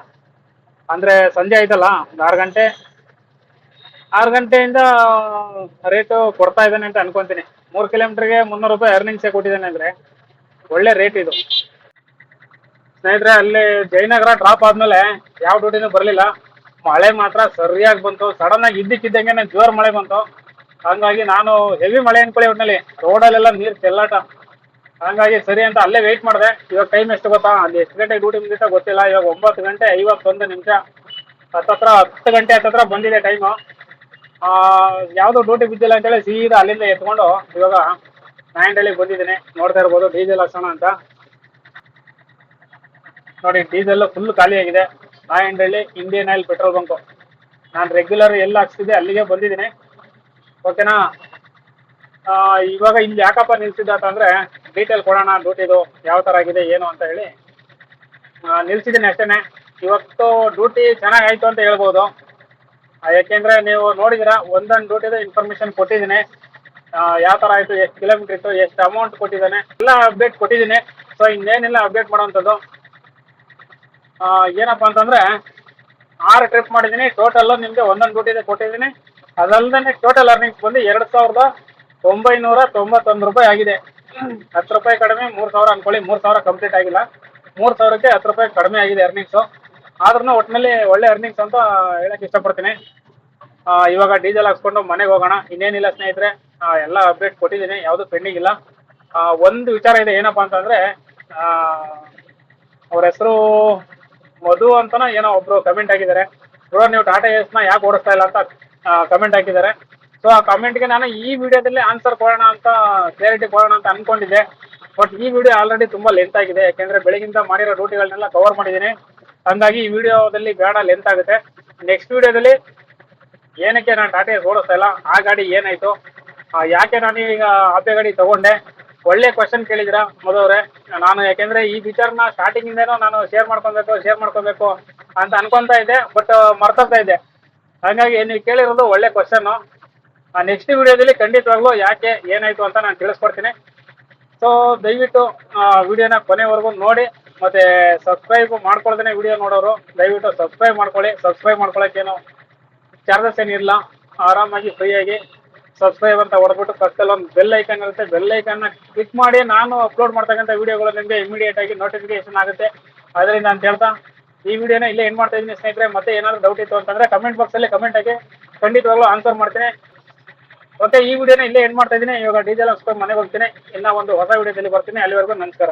Speaker 2: ಅಂದರೆ ಸಂಜೆ ಆಯ್ತಲ್ಲ, ಒಂದು ಆರು ಗಂಟೆ. ಆರು ಗಂಟೆಯಿಂದ ರೇಟು ಕೊಡ್ತಾ ಇದ್ದಾನೆ ಅಂತ ಅನ್ಕೊಂತೀನಿ. ಮೂರು ಕಿಲೋಮೀಟ್ರಿಗೆ ಮುನ್ನೂರು ರೂಪಾಯಿ ಅರ್ನಿಂಗ್ಸೇ ಕೊಟ್ಟಿದ್ದಾನೆ ಅಂದ್ರೆ ಒಳ್ಳೆ ರೇಟ್ ಇದು. ಸ್ನೇಹಿತರೆ, ಅಲ್ಲಿ ಜಯನಗರ ಡ್ರಾಪ್ ಆದ್ಮೇಲೆ ಯಾವ ಡ್ಯೂಟಿನೂ ಬರಲಿಲ್ಲ. ಮಳೆ ಮಾತ್ರ ಸರಿಯಾಗಿ ಬಂತು. ಸಡನ್ ಆಗಿ ಇದ್ದಕ್ಕಿದ್ದಂಗೆ ಜೋರ್ ಮಳೆ ಬಂತು. ಹಂಗಾಗಿ ನಾನು ಹೆವಿ ಮಳೆ ಅನ್ಕೊಳ್ಳಿ ಒಟ್ಟಿನಲ್ಲಿ ರೋಡಲ್ಲೆಲ್ಲ ನೀರು ಚೆಲ್ಲಾಟ. ಹಂಗಾಗಿ ಸರಿ ಅಂತ ಅಲ್ಲೇ ವೆಯ್ಟ್ ಮಾಡಿದೆ. ಇವಾಗ ಟೈಮ್ ಎಷ್ಟು ಗೊತ್ತಾ? ಅಲ್ಲಿ ಎಷ್ಟು ಗಂಟೆ ಡ್ಯೂಟಿ ಮುಗಿತಾ ಗೊತ್ತಿಲ್ಲ. ಇವಾಗ ಒಂಬತ್ತು ಗಂಟೆ ಐವತ್ತೊಂದು ನಿಮಿಷ. ಹತ್ತತ್ರ ಹತ್ತು ಗಂಟೆ ಹತ್ತತ್ರ ಬಂದಿದೆ ಟೈಮು ಯಾವುದೋ ಡ್ಯೂಟಿ ಬಿದ್ದಿಲ್ಲ ಅಂತೇಳಿ ಸೀದಾ ಅಲ್ಲಿಂದ ಎತ್ಕೊಂಡು ಇವಾಗ ಅಲ್ಲಿ ಬಂದಿದ್ದೀನಿ. ನೋಡ್ತಾ ಇರ್ಬೋದು, ಡೀಸೆಲ್ ಹಾಕ್ಸೋಣ ಅಂತ. ನೋಡಿ, ಡೀಸೆಲ್ ಫುಲ್ ಖಾಲಿಯಾಗಿದೆ Nayandahalli Indian oil petrol bunk ನಾನು ರೆಗ್ಯುಲರ್ ಎಲ್ಲಿ ಹಾಕ್ಸ್ತಿದ್ದೆ ಅಲ್ಲಿಗೆ ಬಂದಿದ್ದೀನಿ. ಓಕೆನಾ ಇವಾಗ ಇಲ್ಲಿ ಯಾಕಪ್ಪ ನಿಲ್ಸಿದ್ದ ಅಂತಂದ್ರೆ ಡೀಟೇಲ್ ಕೊಡೋಣ ಡ್ಯೂಟಿದು ಯಾವ ಥರ ಆಗಿದೆ, ಏನು ಅಂತ ಹೇಳಿ. ನಿಲ್ಸಿದ್ದೀನಿ ಅಷ್ಟೇ ಇವತ್ತು ಡ್ಯೂಟಿ ಚೆನ್ನಾಗಾಯ್ತು ಅಂತ ಹೇಳ್ಬೋದು. ಯಾಕೆಂದ್ರೆ ನೀವು ನೋಡಿದಿರಾ, ಒಂದೊಂದು ಡ್ಯೂಟಿದು ಇನ್ಫಾರ್ಮೇಶನ್ ಕೊಟ್ಟಿದ್ದೀನಿ. ಯಾವ ಥರ ಆಯಿತು, ಎಷ್ಟು ಕಿಲೋಮೀಟರ್ ಇತ್ತು, ಎಷ್ಟು ಅಮೌಂಟ್ ಕೊಟ್ಟಿದ್ದಾನೆ, ಎಲ್ಲ ಅಪ್ಡೇಟ್ ಕೊಟ್ಟಿದ್ದೀನಿ. ಸೊ ಇನ್ನೇನೆಲ್ಲ ಅಪ್ಡೇಟ್ ಮಾಡೋವಂಥದ್ದು. ಏನಪ್ಪ ಅಂತಂದ್ರೆ, ಆರು ಟ್ರಿಪ್ ಮಾಡಿದ್ದೀನಿ. ಟೋಟಲ್ ನಿಮಗೆ ಒಂದೊಂದು ಡ್ಯೂಟಿದೆ ಕೊಟ್ಟಿದ್ದೀನಿ. ಅದಲ್ಲದೆ ಟೋಟಲ್ ಅರ್ನಿಂಗ್ಸ್ ಬಂದು ಎರಡು ಸಾವಿರದ ಒಂಬೈನೂರ ತೊಂಬತ್ತೊಂದು ರೂಪಾಯಿ ಆಗಿದೆ. ಹತ್ತು ರೂಪಾಯಿ ಕಡಿಮೆ, ಮೂರು ಸಾವಿರ ಅನ್ಕೊಳ್ಳಿ, ಮೂರು ಸಾವಿರ ಕಂಪ್ಲೀಟ್ ಆಗಿಲ್ಲ. ಮೂರು ಸಾವಿರಕ್ಕೆ ಹತ್ತು ರೂಪಾಯಿ ಕಡಿಮೆ ಆಗಿದೆ ಅರ್ನಿಂಗ್ಸು ಆದ್ರೂ ಒಟ್ಟಿನಲ್ಲಿ ಒಳ್ಳೆ ಅರ್ನಿಂಗ್ಸ್ ಅಂತ ಹೇಳಕ್ ಇಷ್ಟಪಡ್ತೀನಿ. ಇವಾಗ ಡೀಸೆಲ್ ಹಾಕ್ಸ್ಕೊಂಡು ಮನೆಗೆ ಹೋಗೋಣ. ಇನ್ನೇನಿಲ್ಲ ಸ್ನೇಹಿತರೆ ಎಲ್ಲ ಅಪ್ಡೇಟ್ ಕೊಟ್ಟಿದ್ದೀನಿ, ಯಾವುದು ಪೆಂಡಿಂಗ್ ಇಲ್ಲ. ಒಂದು ವಿಚಾರ ಇದೆ, ಏನಪ್ಪಾ ಅಂತಂದ್ರೆ ಅವ್ರ ಹೆಸರು ಮಧು ಅಂತನ ಏನೋ ಒಬ್ರು ಕಮೆಂಟ್ ಹಾಕಿದ್ದಾರೆ. ಬ್ರೋ, ನೀವು ಟಾಟಾ ನ ಯಾಕೆ ಓಡಿಸ್ತಾ ಇಲ್ಲ ಅಂತ ಕಮೆಂಟ್ ಹಾಕಿದ್ದಾರೆ. ಸೊ ಆ ಕಮೆಂಟ್ಗೆ ನಾನು ಈ ವಿಡಿಯೋದಲ್ಲಿ ಆನ್ಸರ್ ಕೊಡೋಣ ಅಂತ ಕ್ಲಾರಿಟಿ ಕೊಡೋಣ ಅಂತ ಅನ್ಕೊಂಡಿದ್ದೆ. ಬಟ್ ಈ ವಿಡಿಯೋ ಆಲ್ರೆಡಿ ತುಂಬಾ ಲೆಂತ್ ಆಗಿದೆ. ಯಾಕೆಂದ್ರೆ ಬೆಳಗಿಂದ ಮಾಡಿರೋ ಡ್ಯೂಟಿಗಳನ್ನೆಲ್ಲ ಕವರ್ ಮಾಡಿದ್ದೀನಿ. ಹಂಗಾಗಿ ಈ ವಿಡಿಯೋದಲ್ಲಿ ಬೇಡ ಲೆಂತ್ ಆಗುತ್ತೆ. ನೆಕ್ಸ್ಟ್ ವಿಡಿಯೋದಲ್ಲಿ ಏನಕ್ಕೆ ನಾನು ಟಾಟಾ ಓಡಿಸ್ತಾ ಇಲ್ಲ, ಆ ಗಾಡಿ ಏನಾಯ್ತು ಯಾಕೆ ನಾನು ಈಗ ಆಪೆ ಗಾಡಿ ತಗೊಂಡೆ, ಒಳ್ಳೆ ಕ್ವಶನ್ ಕೇಳಿದಿರ ಮೊದಲವ್ರೆ ನಾನು ಯಾಕೆಂದ್ರೆ ಈ ವಿಚಾರನ ಸ್ಟಾರ್ಟಿಂಗ್ ಇಂದೇನೋ ನಾನು ಶೇರ್ ಮಾಡ್ಕೊಬೇಕು ಶೇರ್ ಮಾಡ್ಕೊಬೇಕು ಅಂತ ಅನ್ಕೊಂತಾ ಇದ್ದೆ ಬಟ್ ಮರ್ತೋಗ್ತಾ ಇದ್ದೆ. ಹಾಗಾಗಿ ನೀವು ಕೇಳಿರೋದು ಒಳ್ಳೆ ಕ್ವಶನ್ ನೆಕ್ಸ್ಟ್ ವಿಡಿಯೋದಲ್ಲಿ ಖಂಡಿತವಾಗ್ಲೂ ಯಾಕೆ ಏನಾಯ್ತು ಅಂತ ನಾನು ತಿಳಿಸ್ಕೊಡ್ತೀನಿ. ಸೊ ದಯವಿಟ್ಟು ವಿಡಿಯೋನ ಕೊನೆವರೆಗೂ ನೋಡಿ. ಮತ್ತೆ ಸಬ್ಸ್ಕ್ರೈಬ್ ಮಾಡ್ಕೊಳ್ದೇನೆ ವಿಡಿಯೋ ನೋಡೋರು, ದಯವಿಟ್ಟು ಸಬ್ಸ್ಕ್ರೈಬ್ ಮಾಡ್ಕೊಳ್ಳಿ. ಸಬ್ಸ್ಕ್ರೈಬ್ ಮಾಡ್ಕೊಳಕ್ಕೇನು ಚಾರ್ಜಸ್ ಏನಿಲ್ಲ. ಆರಾಮಾಗಿ ಫ್ರೀಯಾಗಿ ಸಬ್ಸ್ಕ್ರೈಬ್ ಅಂತ ಹೊಡೆದ್ಬಿಟ್ಟು ಪಕ್ಕದಲ್ಲಿ ಒಂದು ಬೆಲ್ ಐಕನ್ ಇರುತ್ತೆ. ಬೆಲ್ ಐಕನ್ನ ಕ್ಲಿಕ್ ಮಾಡಿ ನಾನು ಅಪ್ಲೋಡ್ ಮಾಡ್ತಕ್ಕಂಥ ವಿಡಿಯೋಗಳು ನಿಮಗೆ ಇಮಿಡಿಯೇಟ್ ಆಗಿ ನೋಟಿಫಿಕೇಶನ್ ಆಗುತ್ತೆ. ಅದರಿಂದ ಅಂತ ಹೇಳ್ತಾ, ಈ ವಿಡಿಯೋನ ಇಲ್ಲೇ ಏನು ಮಾಡ್ತಾ ಇದ್ದೀನಿ ಸ್ನೇಹಿತರೆ. ಮತ್ತೆ ಏನಾದ್ರು ಡೌಟ್ ಇತ್ತು ಅಂತಂದ್ರೆ ಕಮೆಂಟ್ ಬಾಕ್ಸಲ್ಲಿ ಕಮೆಂಟ್ ಆಗಿ ಖಂಡಿತವಾಗ್ಲೂ ಆನ್ಸರ್ ಮಾಡ್ತೀನಿ. ಓಕೆ ಈ ವಿಡಿಯೋನ ಇಲ್ಲೇ ಏನು ಮಾಡ್ತಾ ಇದ್ದೀನಿ. ಇವಾಗ ಡೀಸೆಲ್ ಹಾಕ್ಸ್ಕೊಂಡು ಮನೆಗೆ ಹೋಗ್ತೀನಿ. ಇನ್ನ ಒಂದು ಹೊಸ ವಿಡಿಯೋದಲ್ಲಿ ಬರ್ತೀನಿ. ಅಲ್ಲಿವರೆಗೂ ನಮಸ್ಕಾರ.